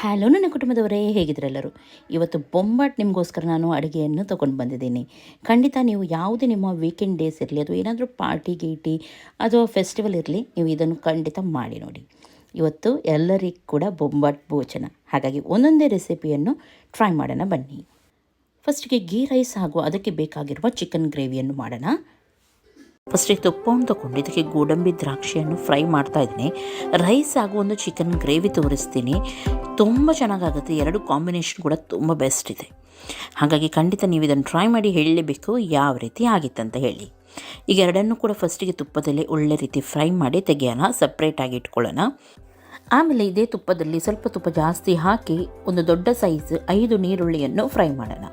Hello ನನ್ನ ಕುಟುಂಬದವರೇ, ಹೇಗಿದ್ರೆಲ್ಲರೂ? ಇವತ್ತು ಬೊಂಬಾಟ್ ನಿಮಗೋಸ್ಕರ ನಾನು ಅಡುಗೆಯನ್ನು ತೊಗೊಂಡು ಬಂದಿದ್ದೀನಿ. ಖಂಡಿತ ನೀವು ಯಾವುದೇ ನಿಮ್ಮ ವೀಕೆಂಡ್ ಡೇಸ್ ಇರಲಿ, ಅಥವಾ ಏನಾದರೂ ಪಾರ್ಟಿ ಗೀಟಿ, ಅಥವಾ ಫೆಸ್ಟಿವಲ್ ಇರಲಿ, ನೀವು ಇದನ್ನು ಖಂಡಿತ ಮಾಡಿ ನೋಡಿ. ಇವತ್ತು ಎಲ್ಲರಿಗೂ ಕೂಡ ಬೊಂಬಾಟ್ ಭೋಜನ. ಹಾಗಾಗಿ ಒಂದೊಂದೇ ರೆಸಿಪಿಯನ್ನು ಟ್ರೈ ಮಾಡೋಣ ಬನ್ನಿ. ಫಸ್ಟಿಗೆ ಗೀ ರೈಸ್ ಹಾಗೂ ಅದಕ್ಕೆ ಬೇಕಾಗಿರುವ ಚಿಕನ್ ಗ್ರೇವಿಯನ್ನು ಮಾಡೋಣ. ಫಸ್ಟಿಗೆ ತುಪ್ಪವನ್ನು ತಗೊಂಡು ಇದಕ್ಕೆ ಗೋಡಂಬಿ ದ್ರಾಕ್ಷಿಯನ್ನು ಫ್ರೈ ಮಾಡ್ತಾ ಇದ್ದೀನಿ. ರೈಸ್ ಹಾಗೂ ಒಂದು ಚಿಕನ್ ಗ್ರೇವಿ ತೋರಿಸ್ತೀನಿ. ತುಂಬ ಚೆನ್ನಾಗಾಗುತ್ತೆ. ಎರಡು ಕಾಂಬಿನೇಷನ್ ಕೂಡ ತುಂಬ ಬೆಸ್ಟ್ ಇದೆ. ಹಾಗಾಗಿ ಖಂಡಿತ ನೀವು ಇದನ್ನು ಟ್ರೈ ಮಾಡಿ ಹೇಳಲೇಬೇಕು. ಯಾವ ರೀತಿ ಆಗಿತ್ತಂತ ಹೇಳಿ. ಈಗ ಎರಡನ್ನೂ ಕೂಡ ಫಸ್ಟಿಗೆ ತುಪ್ಪದಲ್ಲಿ ಒಳ್ಳೆ ರೀತಿ ಫ್ರೈ ಮಾಡಿ ತೆಗೆಯೋಣ. ಸಪ್ರೇಟಾಗಿ ಇಟ್ಕೊಳ್ಳೋಣ. ಆಮೇಲೆ ಇದೇ ತುಪ್ಪದಲ್ಲಿ ಸ್ವಲ್ಪ ತುಪ್ಪ ಜಾಸ್ತಿ ಹಾಕಿ ಒಂದು ದೊಡ್ಡ ಸೈಜ್ ಐದು ನೀರುಳ್ಳಿಯನ್ನು ಫ್ರೈ ಮಾಡೋಣ.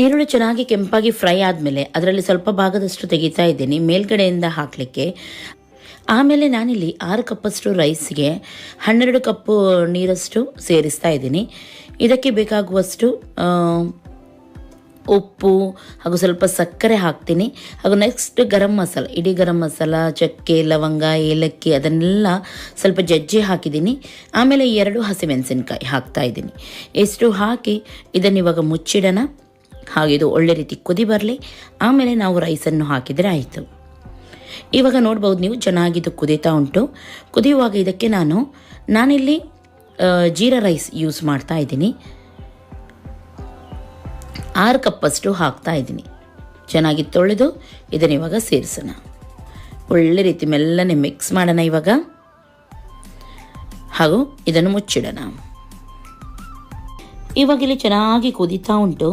ನೀರುಳ್ಳಿ ಚೆನ್ನಾಗಿ ಕೆಂಪಾಗಿ ಫ್ರೈ ಆದಮೇಲೆ ಅದರಲ್ಲಿ ಸ್ವಲ್ಪ ಭಾಗದಷ್ಟು ತೆಗಿತಾ ಇದ್ದೀನಿ. ಮೇಲ್ಗಡೆಯಿಂದ ಹಾಕಲಿಕ್ಕೆ. ಆಮೇಲೆ ನಾನಿಲ್ಲಿ ಆರು ಕಪ್ಪಷ್ಟು ರೈಸ್ಗೆ ಹನ್ನೆರಡು ಕಪ್ಪು ನೀರಷ್ಟು ಸೇರಿಸ್ತಾ ಇದ್ದೀನಿ. ಇದಕ್ಕೆ ಬೇಕಾಗುವಷ್ಟು ಉಪ್ಪು ಹಾಗೂ ಸ್ವಲ್ಪ ಸಕ್ಕರೆ ಹಾಕ್ತೀನಿ. ಹಾಗೂ ನೆಕ್ಸ್ಟ್ ಗರಂ ಮಸಾಲ, ಇಡೀ ಗರಂ ಮಸಾಲ, ಚಕ್ಕೆ, ಲವಂಗ, ಏಲಕ್ಕಿ ಅದನ್ನೆಲ್ಲ ಸ್ವಲ್ಪ ಜಜ್ಜಿ ಹಾಕಿದ್ದೀನಿ. ಆಮೇಲೆ ಎರಡು ಹಸಿಮೆಣಸಿನ್ಕಾಯಿ ಹಾಕ್ತಾ ಇದ್ದೀನಿ. ಎಷ್ಟು ಹಾಕಿ ಇದನ್ನು ಇವಾಗ ಮುಚ್ಚಿಡೋಣ. ಹಾಗೆ ಇದು ಒಳ್ಳೆ ರೀತಿ ಕುದಿ ಬರಲಿ, ಆಮೇಲೆ ನಾವು ರೈಸನ್ನು ಹಾಕಿದರೆ ಆಯಿತು. ಇವಾಗ ನೋಡ್ಬೋದು ನೀವು ಚೆನ್ನಾಗಿದ್ದು ಕುದೀತಾ ಉಂಟು. ಕುದಿಯುವಾಗ ಇದಕ್ಕೆ ನಾನು, ನಾನಿಲ್ಲಿ ಜೀರಾ ರೈಸ್ ಯೂಸ್ ಮಾಡ್ತಾ ಇದ್ದೀನಿ. ಆರು ಕಪ್ಪಷ್ಟು ಹಾಕ್ತಾ ಇದ್ದೀನಿ. ಚೆನ್ನಾಗಿ ತೊಳೆದು ಇದನ್ನು ಇವಾಗ ಸೇರಿಸೋಣ. ಒಳ್ಳೆ ರೀತಿ ಮೆಲ್ಲನೆ ಮಿಕ್ಸ್ ಮಾಡೋಣ ಇವಾಗ. ಹಾಗೂ ಇದನ್ನು ಮುಚ್ಚಿಡೋಣ. ಇವಾಗ ಇಲ್ಲಿ ಚೆನ್ನಾಗಿ ಕುದಿತಾ ಉಂಟು.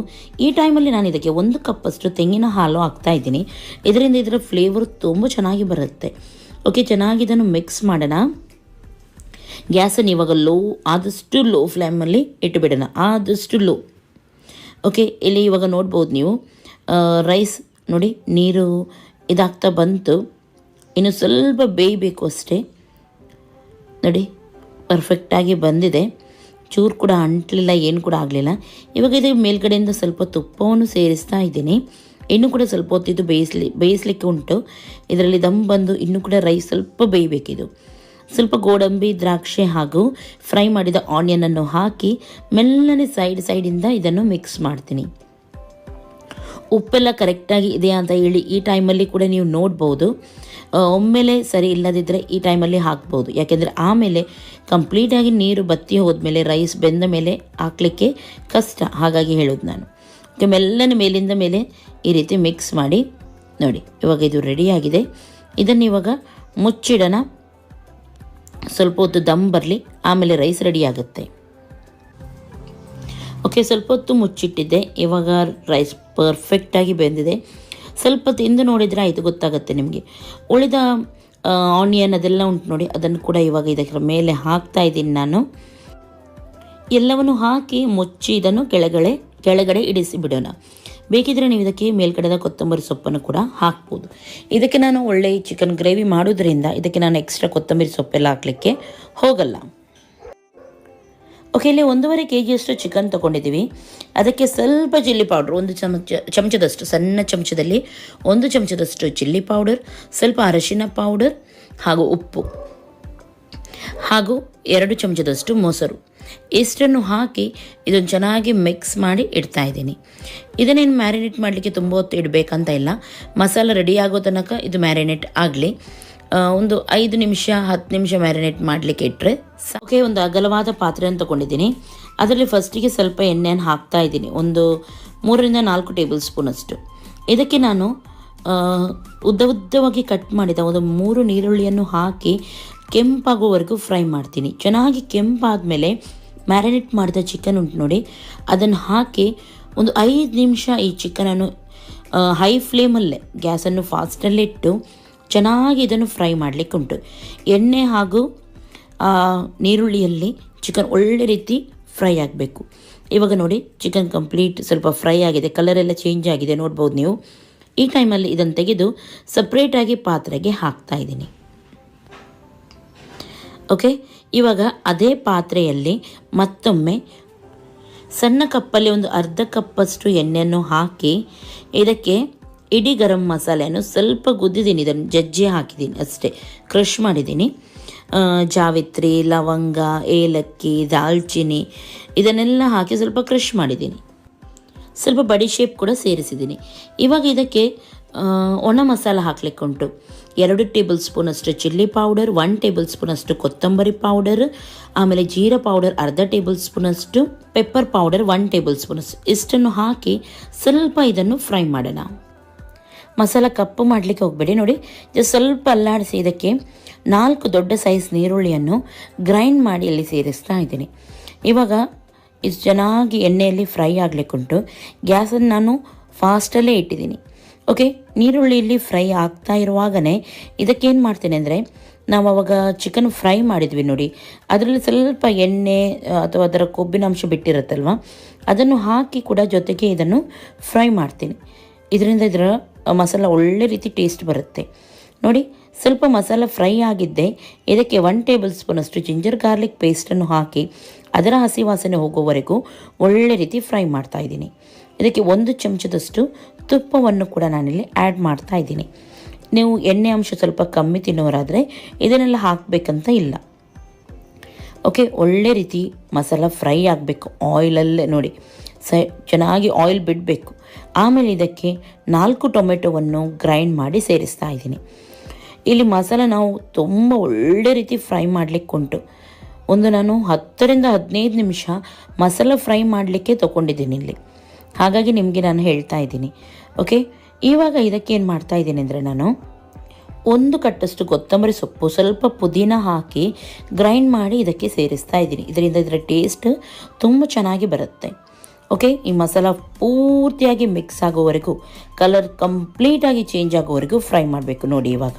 ಈ ಟೈಮಲ್ಲಿ ನಾನು ಇದಕ್ಕೆ ಒಂದು ಕಪ್ಪಷ್ಟು ತೆಂಗಿನ ಹಾಲು ಹಾಕ್ತಾ ಇದ್ದೀನಿ. ಇದರಿಂದ ಇದರ ಫ್ಲೇವರ್ ತುಂಬ ಚೆನ್ನಾಗಿ ಬರುತ್ತೆ. ಓಕೆ ಚೆನ್ನಾಗಿ ಇದನ್ನು ಮಿಕ್ಸ್ ಮಾಡೋಣ. ಗ್ಯಾಸನ್ನು ಇವಾಗ ಲೋ ಆದಷ್ಟು ಲೋ ಫ್ಲೇಮಲ್ಲಿ ಇಟ್ಟುಬಿಡೋಣ. ಆದಷ್ಟು ಲೋ ಓಕೆ ಇಲ್ಲಿ ಇವಾಗ ನೋಡ್ಬೋದು ನೀವು. ರೈಸ್ ನೋಡಿ, ನೀರು ಇದಾಗ್ತಾ ಬಂತು. ಇನ್ನು ಸ್ವಲ್ಪ ಬೇಯಬೇಕು ಅಷ್ಟೇ. ನೋಡಿ ಪರ್ಫೆಕ್ಟಾಗಿ ಬಂದಿದೆ. ಚೂರು ಕೂಡ ಅಂಟಲಿಲ್ಲ, ಏನು ಕೂಡ ಆಗಲಿಲ್ಲ. ಇವಾಗ ಇದು ಮೇಲ್ಗಡೆಯಿಂದ ಸ್ವಲ್ಪ ತುಪ್ಪವನ್ನು ಸೇರಿಸ್ತಾ ಇದ್ದೀನಿ. ಇನ್ನೂ ಕೂಡ ಸ್ವಲ್ಪ ಹೊತ್ತಿದ್ದು ಬೇಯಿಸ್ಲಿ, ಬೇಯಿಸ್ಲಿಕ್ಕೆ ಉಂಟು. ಇದರಲ್ಲಿ ದಮ್ ಬಂದು ಇನ್ನೂ ಕೂಡ ರೈಸ್ ಸ್ವಲ್ಪ ಬೇಯಬೇಕಿದು. ಸ್ವಲ್ಪ ಗೋಡಂಬಿ, ದ್ರಾಕ್ಷಿ ಹಾಗೂ ಫ್ರೈ ಮಾಡಿದ ಆನಿಯನನ್ನು ಹಾಕಿ, ಮೆಲ್ಲನೆ ಸೈಡ್ ಸೈಡಿಂದ ಇದನ್ನು ಮಿಕ್ಸ್ ಮಾಡ್ತೀನಿ. ಉಪ್ಪೆಲ್ಲ ಕರೆಕ್ಟಾಗಿ ಇದೆಯಾ ಅಂತ ಹೇಳಿ ಈ ಟೈಮಲ್ಲಿ ಕೂಡ ನೀವು ನೋಡ್ಬೋದು. ಒಮ್ಮೆಲೆ ಸರಿ ಇಲ್ಲದಿದ್ದರೆ ಈ ಟೈಮಲ್ಲಿ ಹಾಕ್ಬೋದು. ಯಾಕೆಂದರೆ ಆಮೇಲೆ ಕಂಪ್ಲೀಟಾಗಿ ನೀರು ಬತ್ತಿ ಹೋದ್ಮೇಲೆ ರೈಸ್ ಬೆಂದ ಮೇಲೆ ಹಾಕಲಿಕ್ಕೆ ಕಷ್ಟ. ಹಾಗಾಗಿ ಹೇಳೋದು ನಾನು. ಮೆಲ್ಲನೆ ಮೇಲಿಂದ ಮೇಲೆ ಈ ರೀತಿ ಮಿಕ್ಸ್ ಮಾಡಿ ನೋಡಿ, ಇವಾಗ ಇದು ರೆಡಿಯಾಗಿದೆ ಇದನ್ನು ಇವಾಗ ಮುಚ್ಚಿಡೋಣ. ಸ್ವಲ್ಪ ಹೊತ್ತು ದಮ್ ಬರಲಿ, ಆಮೇಲೆ ರೈಸ್ ರೆಡಿ ಆಗುತ್ತೆ. ಓಕೆ ಸ್ವಲ್ಪ ಹೊತ್ತು ಮುಚ್ಚಿಟ್ಟಿದ್ದೆ. ಇವಾಗ ರೈಸ್ ಪರ್ಫೆಕ್ಟಾಗಿ ಬೆಂದಿದೆ. ಸ್ವಲ್ಪ ತಿಂದು ನೋಡಿದರೆ ಆಯಿತು, ಗೊತ್ತಾಗುತ್ತೆ ನಿಮಗೆ. ಉಳಿದ ಆನಿಯನ್ ಅದೆಲ್ಲ ಉಂಟು ನೋಡಿ, ಅದನ್ನು ಕೂಡ ಇವಾಗ ಇದಕ್ಕೆ ಮೇಲೆ ಹಾಕ್ತಾ ಇದ್ದೀನಿ ನಾನು. ಎಲ್ಲವನ್ನು ಹಾಕಿ ಮುಚ್ಚಿ ಇದನ್ನು ಕೆಳಗಡೆ ಕೆಳಗಡೆ ಇಡಿಸಿ ಬಿಡೋಣ. ಬೇಕಿದ್ರೆ ನೀವು ಇದಕ್ಕೆ ಮೇಲ್ಗಡೆದ ಕೊತ್ತಂಬರಿ ಸೊಪ್ಪನ್ನು ಕೂಡ ಹಾಕ್ಬೋದು. ಇದಕ್ಕೆ ನಾನು ಒಳ್ಳೆಯ ಚಿಕನ್ ಗ್ರೇವಿ ಮಾಡೋದ್ರಿಂದ ಇದಕ್ಕೆ ನಾನು ಎಕ್ಸ್ಟ್ರಾ ಕೊತ್ತಂಬರಿ ಸೊಪ್ಪೆಲ್ಲ ಹಾಕಲಿಕ್ಕೆ ಹೋಗಲ್ಲ. ಓಕೆ ಇಲ್ಲಿ ಒಂದೂವರೆ ಕೆ ಜಿಯಷ್ಟು ಚಿಕನ್ ತೊಗೊಂಡಿದ್ದೀವಿ. ಅದಕ್ಕೆ ಸ್ವಲ್ಪ ಚಿಲ್ಲಿ ಪೌಡ್ರ್ ಒಂದು ಚಮಚ, ಚಮಚದಷ್ಟು, ಸಣ್ಣ ಚಮಚದಲ್ಲಿ ಒಂದು ಚಮಚದಷ್ಟು ಚಿಲ್ಲಿ ಪೌಡರ್ ಸ್ವಲ್ಪ ಅರಶಿನ ಪೌಡರ್ ಹಾಗೂ ಉಪ್ಪು ಹಾಗೂ ಎರಡು ಚಮಚದಷ್ಟು ಮೊಸರು. ಇಷ್ಟನ್ನು ಹಾಕಿ ಇದನ್ನು ಚೆನ್ನಾಗಿ ಮಿಕ್ಸ್ ಮಾಡಿ ಇಡ್ತಾ ಇದ್ದೀನಿ. ಇದನ್ನೇನು ಮ್ಯಾರಿನೇಟ್ ಮಾಡಲಿಕ್ಕೆ ತುಂಬ ಹೊತ್ತು ಇಡಬೇಕಂತ ಇಲ್ಲ. ಮಸಾಲ ರೆಡಿ ಆಗೋ ತನಕ ಇದು ಮ್ಯಾರಿನೇಟ್ ಆಗಲಿ. ಒಂದು ಐದು ನಿಮಿಷ, ಹತ್ತು ನಿಮಿಷ ಮ್ಯಾರಿನೇಟ್ ಮಾಡಲಿಕ್ಕೆ ಇಟ್ಟರೆ ಓಕೆ, ಒಂದು ಅಗಲವಾದ ಪಾತ್ರೆಯನ್ನು ತಗೊಂಡಿದ್ದೀನಿ. ಅದರಲ್ಲಿ ಫಸ್ಟಿಗೆ ಸ್ವಲ್ಪ ಎಣ್ಣೆಯನ್ನು ಹಾಕ್ತಾ ಇದ್ದೀನಿ. ಒಂದು ಮೂರರಿಂದ ನಾಲ್ಕು ಟೇಬಲ್ ಸ್ಪೂನ್ ಅಷ್ಟು. ಇದಕ್ಕೆ ನಾನು ಉದ್ದ ಉದ್ದವಾಗಿ ಕಟ್ ಮಾಡಿದ ಒಂದು ಮೂರು ನೀರುಳ್ಳಿಯನ್ನು ಹಾಕಿ ಕೆಂಪಾಗುವವರೆಗೂ ಫ್ರೈ ಮಾಡ್ತೀನಿ. ಚೆನ್ನಾಗಿ ಕೆಂಪಾದ ಮೇಲೆ ಮ್ಯಾರಿನೇಟ್ ಮಾಡಿದ ಚಿಕನ್ ಉಂಟು ನೋಡಿ, ಅದನ್ನು ಹಾಕಿ ಒಂದು ಐದು ನಿಮಿಷ ಈ ಚಿಕನನ್ನು ಹೈ ಫ್ಲೇಮಲ್ಲೇ ಗ್ಯಾಸನ್ನು ಫಾಸ್ಟಲ್ಲಿಟ್ಟು ಚೆನ್ನಾಗಿ ಇದನ್ನು ಫ್ರೈ ಮಾಡಲಿಕ್ಕೆ ಉಂಟು ಎಣ್ಣೆ ಹಾಗೂ ನೀರುಳ್ಳಿಯಲ್ಲಿ ಚಿಕನ್ ಒಳ್ಳೆ ರೀತಿ ಫ್ರೈ ಆಗಬೇಕು. ಇವಾಗ ನೋಡಿ, ಚಿಕನ್ ಕಂಪ್ಲೀಟ್ ಸ್ವಲ್ಪ ಫ್ರೈ ಆಗಿದೆ ಕಲರ್ ಎಲ್ಲ ಚೇಂಜ್ ಆಗಿದೆ, ನೋಡ್ಬೋದು ನೀವು. ಈ ಟೈಮಲ್ಲಿ ಇದನ್ನು ತೆಗೆದು ಸಪ್ರೇಟಾಗಿ ಪಾತ್ರೆಗೆ ಹಾಕ್ತಾ ಇದ್ದೀನಿ. ಓಕೆ ಇವಾಗ ಅದೇ ಪಾತ್ರೆಯಲ್ಲಿ ಮತ್ತೊಮ್ಮೆ ಸಣ್ಣ ಕಪ್ಪಲ್ಲಿ ಒಂದು ಅರ್ಧ ಕಪ್ಪಷ್ಟು ಎಣ್ಣೆಯನ್ನು ಹಾಕಿ ಇದಕ್ಕೆ ಇಡೀ ಗರಂ ಮಸಾಲೆಯನ್ನು ಸ್ವಲ್ಪ ಗುದ್ದಿದ್ದೀನಿ, ಇದನ್ನು ಜಜ್ಜಿ ಹಾಕಿದ್ದೀನಿ ಅಷ್ಟೇ. ಕ್ರಷ್ ಮಾಡಿದ್ದೀನಿ. ಜಾವಿತ್ರಿ, ಲವಂಗ, ಏಲಕ್ಕಿ ದಾಲ್ಚಿನ್ನಿ ಇದನ್ನೆಲ್ಲ ಹಾಕಿ ಸ್ವಲ್ಪ ಕ್ರಷ್ ಮಾಡಿದ್ದೀನಿ. ಸ್ವಲ್ಪ ಬಡಿ ಶೇಪ್ ಕೂಡ ಸೇರಿಸಿದ್ದೀನಿ. ಇವಾಗ ಇದಕ್ಕೆ ಒಣ ಮಸಾಲ ಹಾಕಲಿಕ್ಕೆ ಉಂಟು. ಎರಡು ಟೇಬಲ್ ಸ್ಪೂನಷ್ಟು ಚಿಲ್ಲಿ ಪೌಡರ್ ಒನ್ ಟೇಬಲ್ ಸ್ಪೂನಷ್ಟು ಕೊತ್ತಂಬರಿ ಪೌಡರ್, ಆಮೇಲೆ ಜೀರ ಪೌಡರ್, ಅರ್ಧ ಟೇಬಲ್ ಸ್ಪೂನಷ್ಟು ಪೆಪ್ಪರ್ ಪೌಡರ್ ಒನ್ ಟೇಬಲ್ ಸ್ಪೂನಷ್ಟು ಇಷ್ಟನ್ನು ಹಾಕಿ ಸ್ವಲ್ಪ ಇದನ್ನು ಫ್ರೈ ಮಾಡೋಣ. ಮಸಾಲ ಕಪ್ಪು ಮಾಡಲಿಕ್ಕೆ ಹೋಗಬೇಡಿ. ನೋಡಿ ಜಸ್ಟ್ ಸ್ವಲ್ಪ ಅಲ್ಲಾಡಿಸಿ ಇದಕ್ಕೆ ನಾಲ್ಕು ದೊಡ್ಡ ಸೈಜ್ ನೀರುಳ್ಳಿಯನ್ನು ಗ್ರೈಂಡ್ ಮಾಡಿ ಇಲ್ಲಿ ಸೇರಿಸ್ತಾ ಇದ್ದೀನಿ. ಇವಾಗ ಇದು ಚೆನ್ನಾಗಿ ಎಣ್ಣೆಯಲ್ಲಿ ಫ್ರೈ ಆಗಲಿಕ್ಕುಂಟು. ಗ್ಯಾಸನ್ನು ನಾನು ಫಾಸ್ಟಲ್ಲೇ ಇಟ್ಟಿದ್ದೀನಿ. ಓಕೆ ನೀರುಳ್ಳಿಯಲ್ಲಿ ಫ್ರೈ ಆಗ್ತಾ ಇರುವಾಗನೇ ಇದಕ್ಕೇನು ಮಾಡ್ತೀನಿ ಅಂದರೆ, ನಾವು ಅವಾಗ ಚಿಕನ್ ಫ್ರೈ ಮಾಡಿದ್ವಿ ನೋಡಿ. ಅದರಲ್ಲಿ ಸ್ವಲ್ಪ ಎಣ್ಣೆ ಅಥವಾ ಅದರ ಕೊಬ್ಬಿನ ಅಂಶ ಬಿಟ್ಟಿರುತ್ತಲ್ವ, ಅದನ್ನು ಹಾಕಿ ಕೂಡ ಜೊತೆಗೆ ಇದನ್ನು ಫ್ರೈ ಮಾಡ್ತೀನಿ. ಇದರಿಂದ ಇದರ ಮಸಾಲ ಒಳ್ಳೆ ರೀತಿ ಟೇಸ್ಟ್ ಬರುತ್ತೆ. ನೋಡಿ, ಸ್ವಲ್ಪ ಮಸಾಲ ಫ್ರೈ ಆಗಿದ್ದೆ, ಇದಕ್ಕೆ ಒನ್ ಟೇಬಲ್ ಸ್ಪೂನಷ್ಟು ಜಿಂಜರ್ ಗಾರ್ಲಿಕ್ ಪೇಸ್ಟನ್ನು ಹಾಕಿ, ಅದರ ಹಸಿ ವಾಸನೆ ಹೋಗುವವರೆಗೂ ಒಳ್ಳೆ ರೀತಿ ಫ್ರೈ ಮಾಡ್ತಾ ಇದ್ದೀನಿ. ಇದಕ್ಕೆ ಒಂದು ಚಮಚದಷ್ಟು ತುಪ್ಪವನ್ನು ಕೂಡ ನಾನಿಲ್ಲಿ ಆ್ಯಡ್ ಮಾಡ್ತಾ ಇದ್ದೀನಿ. ನೀವು ಎಣ್ಣೆ ಅಂಶ ಸ್ವಲ್ಪ ಕಮ್ಮಿ ತಿನ್ನೋರಾದರೆ ಇದನ್ನೆಲ್ಲ ಹಾಕಬೇಕಂತ ಇಲ್ಲ. ಓಕೆ ಒಳ್ಳೆ ರೀತಿ ಮಸಾಲ ಫ್ರೈ ಆಗಬೇಕು. ಆಯಿಲಲ್ಲೇ ನೋಡಿ, ಸ ಚೆನ್ನಾಗಿ ಆಯಿಲ್ ಬಿಡಬೇಕು. ಆಮೇಲೆ ಇದಕ್ಕೆ ನಾಲ್ಕು ಟೊಮೆಟೊವನ್ನು ಗ್ರೈಂಡ್ ಮಾಡಿ ಸೇರಿಸ್ತಾ ಇದ್ದೀನಿ. ಇಲ್ಲಿ ಮಸಾಲ ನಾವು ತುಂಬ ಒಳ್ಳೆ ರೀತಿ ಫ್ರೈ ಮಾಡಲಿಕ್ಕೆ ಉಂಟು. ಒಂದು ನಾನು ಹತ್ತರಿಂದ ಹದಿನೈದು ನಿಮಿಷ ಮಸಾಲ ಫ್ರೈ ಮಾಡಲಿಕ್ಕೆ ತೊಗೊಂಡಿದ್ದೀನಿ ಇಲ್ಲಿ. ಹಾಗಾಗಿ ನಿಮಗೆ ನಾನು ಹೇಳ್ತಾ ಇದ್ದೀನಿ. ಓಕೆ ಇವಾಗ ಇದಕ್ಕೆ ಏನು ಮಾಡ್ತಾ ಇದ್ದೀನಿ ಅಂದರೆ ನಾನು ಒಂದು ಕಟ್ಟಷ್ಟು ಕೊತ್ತಂಬರಿ ಸೊಪ್ಪು ಸ್ವಲ್ಪ ಪುದೀನ ಹಾಕಿ ಗ್ರೈಂಡ್ ಮಾಡಿ ಇದಕ್ಕೆ ಸೇರಿಸ್ತಾ ಇದ್ದೀನಿ. ಇದರಿಂದ ಇದರ ಟೇಸ್ಟ್ ತುಂಬ ಚೆನ್ನಾಗಿ ಬರುತ್ತೆ. ಓಕೆ ಈ ಮಸಾಲ ಪೂರ್ತಿಯಾಗಿ ಮಿಕ್ಸ್ ಆಗೋವರೆಗೂ ಕಲರ್ ಕಂಪ್ಲೀಟಾಗಿ ಚೇಂಜ್ ಆಗೋವರೆಗೂ ಫ್ರೈ ಮಾಡಬೇಕು ನೋಡಿ ಇವಾಗ.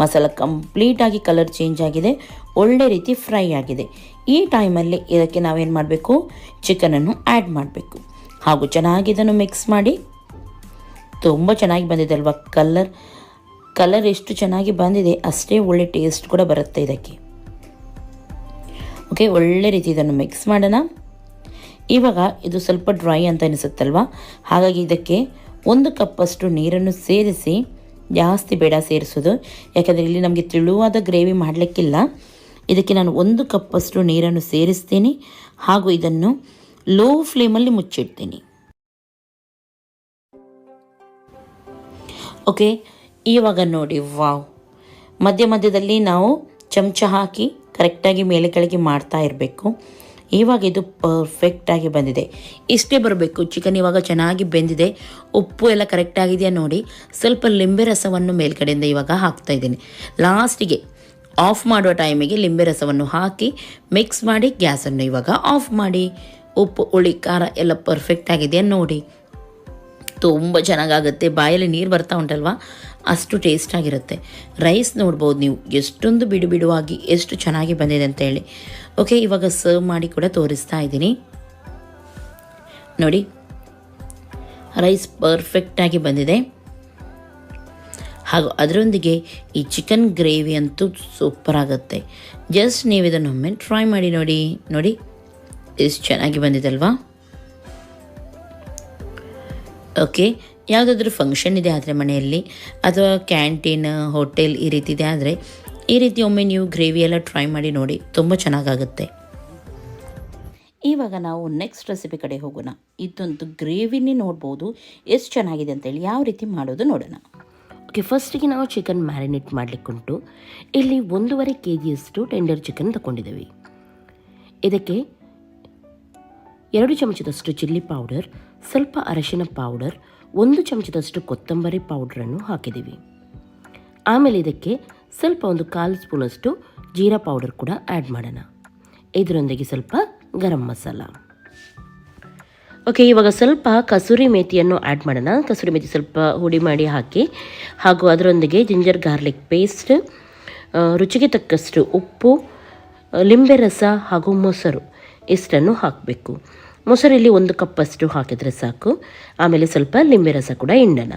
ಮಸಾಲ ಕಂಪ್ಲೀಟಾಗಿ ಕಲರ್ ಚೇಂಜ್ ಆಗಿದೆ, ಒಳ್ಳೆ ರೀತಿ ಫ್ರೈ ಆಗಿದೆ. ಈ ಟೈಮಲ್ಲಿ ಇದಕ್ಕೆ ನಾವೇನು ಮಾಡಬೇಕು? ಚಿಕನನ್ನು ಆ್ಯಡ್ ಮಾಡಬೇಕು. ಹಾಗೂ ಚೆನ್ನಾಗಿ ಇದನ್ನು ಮಿಕ್ಸ್ ಮಾಡಿ, ತುಂಬ ಚೆನ್ನಾಗಿ ಬಂದಿದೆ ಅಲ್ವಾ ಕಲರ್ ಕಲರ್ ಎಷ್ಟು ಚೆನ್ನಾಗಿ ಬಂದಿದೆ, ಅಷ್ಟೇ ಒಳ್ಳೆ ಟೇಸ್ಟ್ ಕೂಡ ಬರುತ್ತೆ ಇದಕ್ಕೆ. ಓಕೆ ಒಳ್ಳೆ ರೀತಿ ಇದನ್ನು ಮಿಕ್ಸ್ ಮಾಡೋಣ. ಇವಾಗ ಇದು ಸ್ವಲ್ಪ ಡ್ರೈ ಅಂತ ಅನಿಸುತ್ತಲ್ವಾ? ಹಾಗಾಗಿ ಇದಕ್ಕೆ ಒಂದು ಕಪ್ಪಷ್ಟು ನೀರನ್ನು ಸೇರಿಸಿ ಜಾಸ್ತಿ ಬೇಡ ಸೇರಿಸೋದು. ಯಾಕಂದರೆ ಇಲ್ಲಿ ನಮಗೆ ತೆಳುವಾದ ಗ್ರೇವಿ ಮಾಡಲಿಕ್ಕಿಲ್ಲ. ಇದಕ್ಕೆ ನಾನು ಒಂದು ಕಪ್ಪಷ್ಟು ನೀರನ್ನು ಸೇರಿಸ್ತೀನಿ. ಹಾಗೂ ಇದನ್ನು ಲೋ ಫ್ಲೇಮಲ್ಲಿ ಮುಚ್ಚಿಡ್ತೀನಿ. ಓಕೆ, ಇವಾಗ ನೋಡಿ, ವಾವ್. ಮಧ್ಯ ಮಧ್ಯದಲ್ಲಿ ನಾವು ಚಮಚ ಹಾಕಿ ಕರೆಕ್ಟಾಗಿ ಮೇಲೆ ಕೆಳಗೆ ಮಾಡ್ತಾ ಇರಬೇಕು. ಇವಾಗ ಇದು ಪರ್ಫೆಕ್ಟಾಗಿ ಬಂದಿದೆ. ಇಷ್ಟೇ ಬರಬೇಕು. ಚಿಕನ್ ಇವಾಗ ಚೆನ್ನಾಗಿ ಬೆಂದಿದೆ. ಉಪ್ಪು ಎಲ್ಲ ಕರೆಕ್ಟ್ ಆಗಿದೆಯಾ ನೋಡಿ. ಸ್ವಲ್ಪ ಲಿಂಬೆ ರಸವನ್ನು ಮೇಲ್ಗಡೆಯಿಂದ ಇವಾಗ ಹಾಕ್ತಾ ಇದ್ದೀನಿ. ಲಾಸ್ಟಿಗೆ ಆಫ್ ಮಾಡುವ ಟೈಮಿಗೆ ಲಿಂಬೆ ರಸವನ್ನು ಹಾಕಿ ಮಿಕ್ಸ್ ಮಾಡಿ ಗ್ಯಾಸನ್ನು ಇವಾಗ ಆಫ್ ಮಾಡಿ. ಉಪ್ಪು, ಹುಳಿ, ಖಾರ ಎಲ್ಲ ಪರ್ಫೆಕ್ಟ್ ಆಗಿದೆಯಾ ನೋಡಿ. ತುಂಬ ಚೆನ್ನಾಗಾಗುತ್ತೆ. ಬಾಯಲ್ಲಿ ನೀರು ಬರ್ತಾ ಉಂಟಲ್ವಾ? ಅಷ್ಟು ಟೇಸ್ಟಾಗಿರುತ್ತೆ ರೈಸ್ ನೋಡ್ಬೋದು ನೀವು. ಎಷ್ಟೊಂದು ಬಿಡು ಬಿಡುವಾಗಿ ಎಷ್ಟು ಚೆನ್ನಾಗಿ ಬಂದಿದೆ ಅಂತ ಹೇಳಿ. ಓಕೆ, ಇವಾಗ ಸರ್ವ್ ಮಾಡಿ ಕೂಡ ತೋರಿಸ್ತಾ ಇದ್ದೀನಿ. ನೋಡಿ ರೈಸ್ ಪರ್ಫೆಕ್ಟಾಗಿ ಬಂದಿದೆ. ಹಾಗೂ ಅದರೊಂದಿಗೆ ಈ ಚಿಕನ್ ಗ್ರೇವಿ ಅಂತೂ ಸೂಪರ್ ಆಗುತ್ತೆ. ಜಸ್ಟ್ ನೀವು ಇದನ್ನೊಮ್ಮೆ ಟ್ರೈ ಮಾಡಿ ನೋಡಿ. ನೋಡಿ ಎಷ್ಟು ಚೆನ್ನಾಗಿ ಬಂದಿದೆ ಅಲ್ವಾ ಓಕೆ, ಯಾವುದಾದ್ರೂ ಫಂಕ್ಷನ್ ಇದೆ ಆದರೆ ಮನೆಯಲ್ಲಿ, ಅಥವಾ ಕ್ಯಾಂಟೀನ್ ಹೋಟೆಲ್ ಈ ರೀತಿ ಇದೆ ಆದರೆ ಈ ರೀತಿ ಒಮ್ಮೆ ನೀವು ಗ್ರೇವಿ ಎಲ್ಲ ಟ್ರೈ ಮಾಡಿ ನೋಡಿ, ತುಂಬ ಚೆನ್ನಾಗಾಗುತ್ತೆ. ಇವಾಗ ನಾವು ನೆಕ್ಸ್ಟ್ ರೆಸಿಪಿ ಕಡೆ ಹೋಗೋಣ. ಇದೊಂದು ಗ್ರೇವಿನೇ ನೋಡ್ಬೋದು, ಎಷ್ಟು ಚೆನ್ನಾಗಿದೆ ಅಂತೇಳಿ ಯಾವ ರೀತಿ ಮಾಡೋದು ನೋಡೋಣ. ಓಕೆ ಫಸ್ಟಿಗೆ ನಾವು ಚಿಕನ್ ಮ್ಯಾರಿನೇಟ್ ಮಾಡಲಿಕ್ಕುಂಟು ಇಲ್ಲಿ ಒಂದೂವರೆ ಕೆ ಜಿಯಷ್ಟು ಟೆಂಡರ್ ಚಿಕನ್ ತಗೊಂಡಿದ್ದೀವಿ. ಇದಕ್ಕೆ ಎರಡು ಚಮಚದಷ್ಟು ಚಿಲ್ಲಿ ಪೌಡರ್ ಸ್ವಲ್ಪ ಅರಶಿನ ಪೌಡರ್ ಒಂದು ಚಮಚದಷ್ಟು ಕೊತ್ತಂಬರಿ ಪೌಡ್ರನ್ನು ಹಾಕಿದ್ದೀವಿ. ಆಮೇಲೆ ಇದಕ್ಕೆ ಸ್ವಲ್ಪ ಒಂದು ಕಾಲು ಸ್ಪೂನಷ್ಟು ಜೀರಾ ಪೌಡರ್ ಕೂಡ ಆ್ಯಡ್ ಮಾಡೋಣ. ಇದರೊಂದಿಗೆ ಸ್ವಲ್ಪ ಗರಂ ಮಸಾಲ. ಓಕೆ ಇವಾಗ ಸ್ವಲ್ಪ ಕಸೂರಿ ಮೇಥಿಯನ್ನು ಆ್ಯಡ್ ಮಾಡೋಣ. ಕಸೂರಿ ಮೇಥಿ ಸ್ವಲ್ಪ ಹುಡಿ ಮಾಡಿ ಹಾಕಿ, ಹಾಗೂ ಅದರೊಂದಿಗೆ ಜಿಂಜರ್ ಗಾರ್ಲಿಕ್ ಪೇಸ್ಟ್ ರುಚಿಗೆ ತಕ್ಕಷ್ಟು ಉಪ್ಪು, ಲಿಂಬೆ ರಸ ಹಾಗೂ ಮೊಸರು ಇಷ್ಟನ್ನು ಹಾಕಬೇಕು. ಮೊಸರಲ್ಲಿ ಒಂದು ಕಪ್ಪಷ್ಟು ಹಾಕಿದರೆ ಸಾಕು. ಆಮೇಲೆ ಸ್ವಲ್ಪ ಲಿಂಬೆ ರಸ ಕೂಡ ಇಂಡೋಣ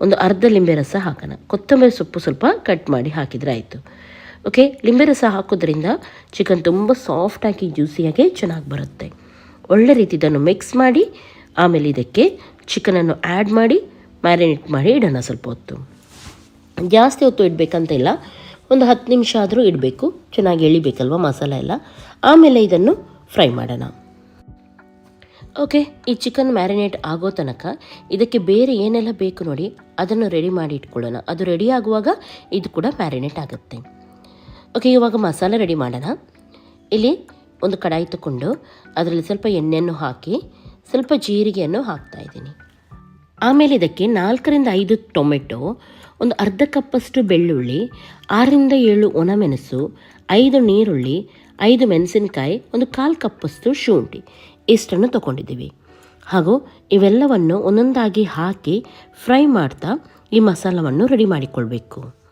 ಒಂದು ಅರ್ಧ ಲಿಂಬೆ ರಸ ಹಾಕೋಣ. ಕೊತ್ತಂಬರಿ ಸೊಪ್ಪು ಸ್ವಲ್ಪ ಕಟ್ ಮಾಡಿ ಹಾಕಿದರೆ ಆಯಿತು. ಓಕೆ, ಲಿಂಬೆ ರಸ ಹಾಕೋದ್ರಿಂದ ಚಿಕನ್ ತುಂಬ ಸಾಫ್ಟಾಗಿ ಜ್ಯೂಸಿಯಾಗಿ ಚೆನ್ನಾಗಿ ಬರುತ್ತೆ. ಒಳ್ಳೆ ರೀತಿ ಇದನ್ನು ಮಿಕ್ಸ್ ಮಾಡಿ, ಆಮೇಲೆ ಇದಕ್ಕೆ ಚಿಕನನ್ನು ಆ್ಯಡ್ ಮಾಡಿ, ಮ್ಯಾರಿನೇಟ್ ಮಾಡಿ ಇಡೋಣ ಸ್ವಲ್ಪ ಹೊತ್ತು. ಜಾಸ್ತಿ ಹೊತ್ತು ಇಡಬೇಕಂತ ಇಲ್ಲ. ಒಂದು ಹತ್ತು ನಿಮಿಷ ಆದರೂ ಇಡಬೇಕು. ಚೆನ್ನಾಗಿ ಎಳಿಬೇಕಲ್ವ ಮಸಾಲೆ ಎಲ್ಲ. ಆಮೇಲೆ ಇದನ್ನು ಫ್ರೈ ಮಾಡೋಣ. ಓಕೆ, ಈ ಚಿಕನ್ ಮ್ಯಾರಿನೇಟ್ ಆಗೋ ತನಕ ಇದಕ್ಕೆ ಬೇರೆ ಏನೆಲ್ಲ ಬೇಕು ನೋಡಿ, ಅದನ್ನು ರೆಡಿ ಮಾಡಿ ಇಟ್ಕೊಳ್ಳೋಣ. ಅದು ರೆಡಿ ಆಗುವಾಗ ಇದು ಕೂಡ ಮ್ಯಾರಿನೇಟ್ ಆಗುತ್ತೆ. ಓಕೆ, ಇವಾಗ ಮಸಾಲೆ ರೆಡಿ ಮಾಡೋಣ. ಇಲ್ಲಿ ಒಂದು ಕಡಾಯಿ ತಗೊಂಡು ಅದರಲ್ಲಿ ಸ್ವಲ್ಪ ಎಣ್ಣೆಯನ್ನು ಹಾಕಿ, ಸ್ವಲ್ಪ ಜೀರಿಗೆಯನ್ನು ಹಾಕ್ತಾ ಇದ್ದೀನಿ. ಆಮೇಲೆ ಇದಕ್ಕೆ ನಾಲ್ಕರಿಂದ ಐದು ಟೊಮೆಟೊ, ಒಂದು ಅರ್ಧ ಕಪ್ಪಷ್ಟು ಬೆಳ್ಳುಳ್ಳಿ, ಆರರಿಂದ ಏಳು ಒಣಮೆಣಸು, ಐದು ನೀರುಳ್ಳಿ, ಐದು ಮೆಣಸಿನಕಾಯಿ, ಒಂದು ಕಾಲು ಕಪ್ಪಷ್ಟು ಶುಂಠಿ. ಇಷ್ಟನ್ನು ತಗೊಂಡಿದ್ದೀವಿ. ಹಾಗೂ ಇವೆಲ್ಲವನ್ನು ಒಂದೊಂದಾಗಿ ಹಾಕಿ ಫ್ರೈ ಮಾಡ್ತಾ ಈ ಮಸಾಲವನ್ನು ರೆಡಿ ಮಾಡಿಕೊಳ್ಬೇಕು.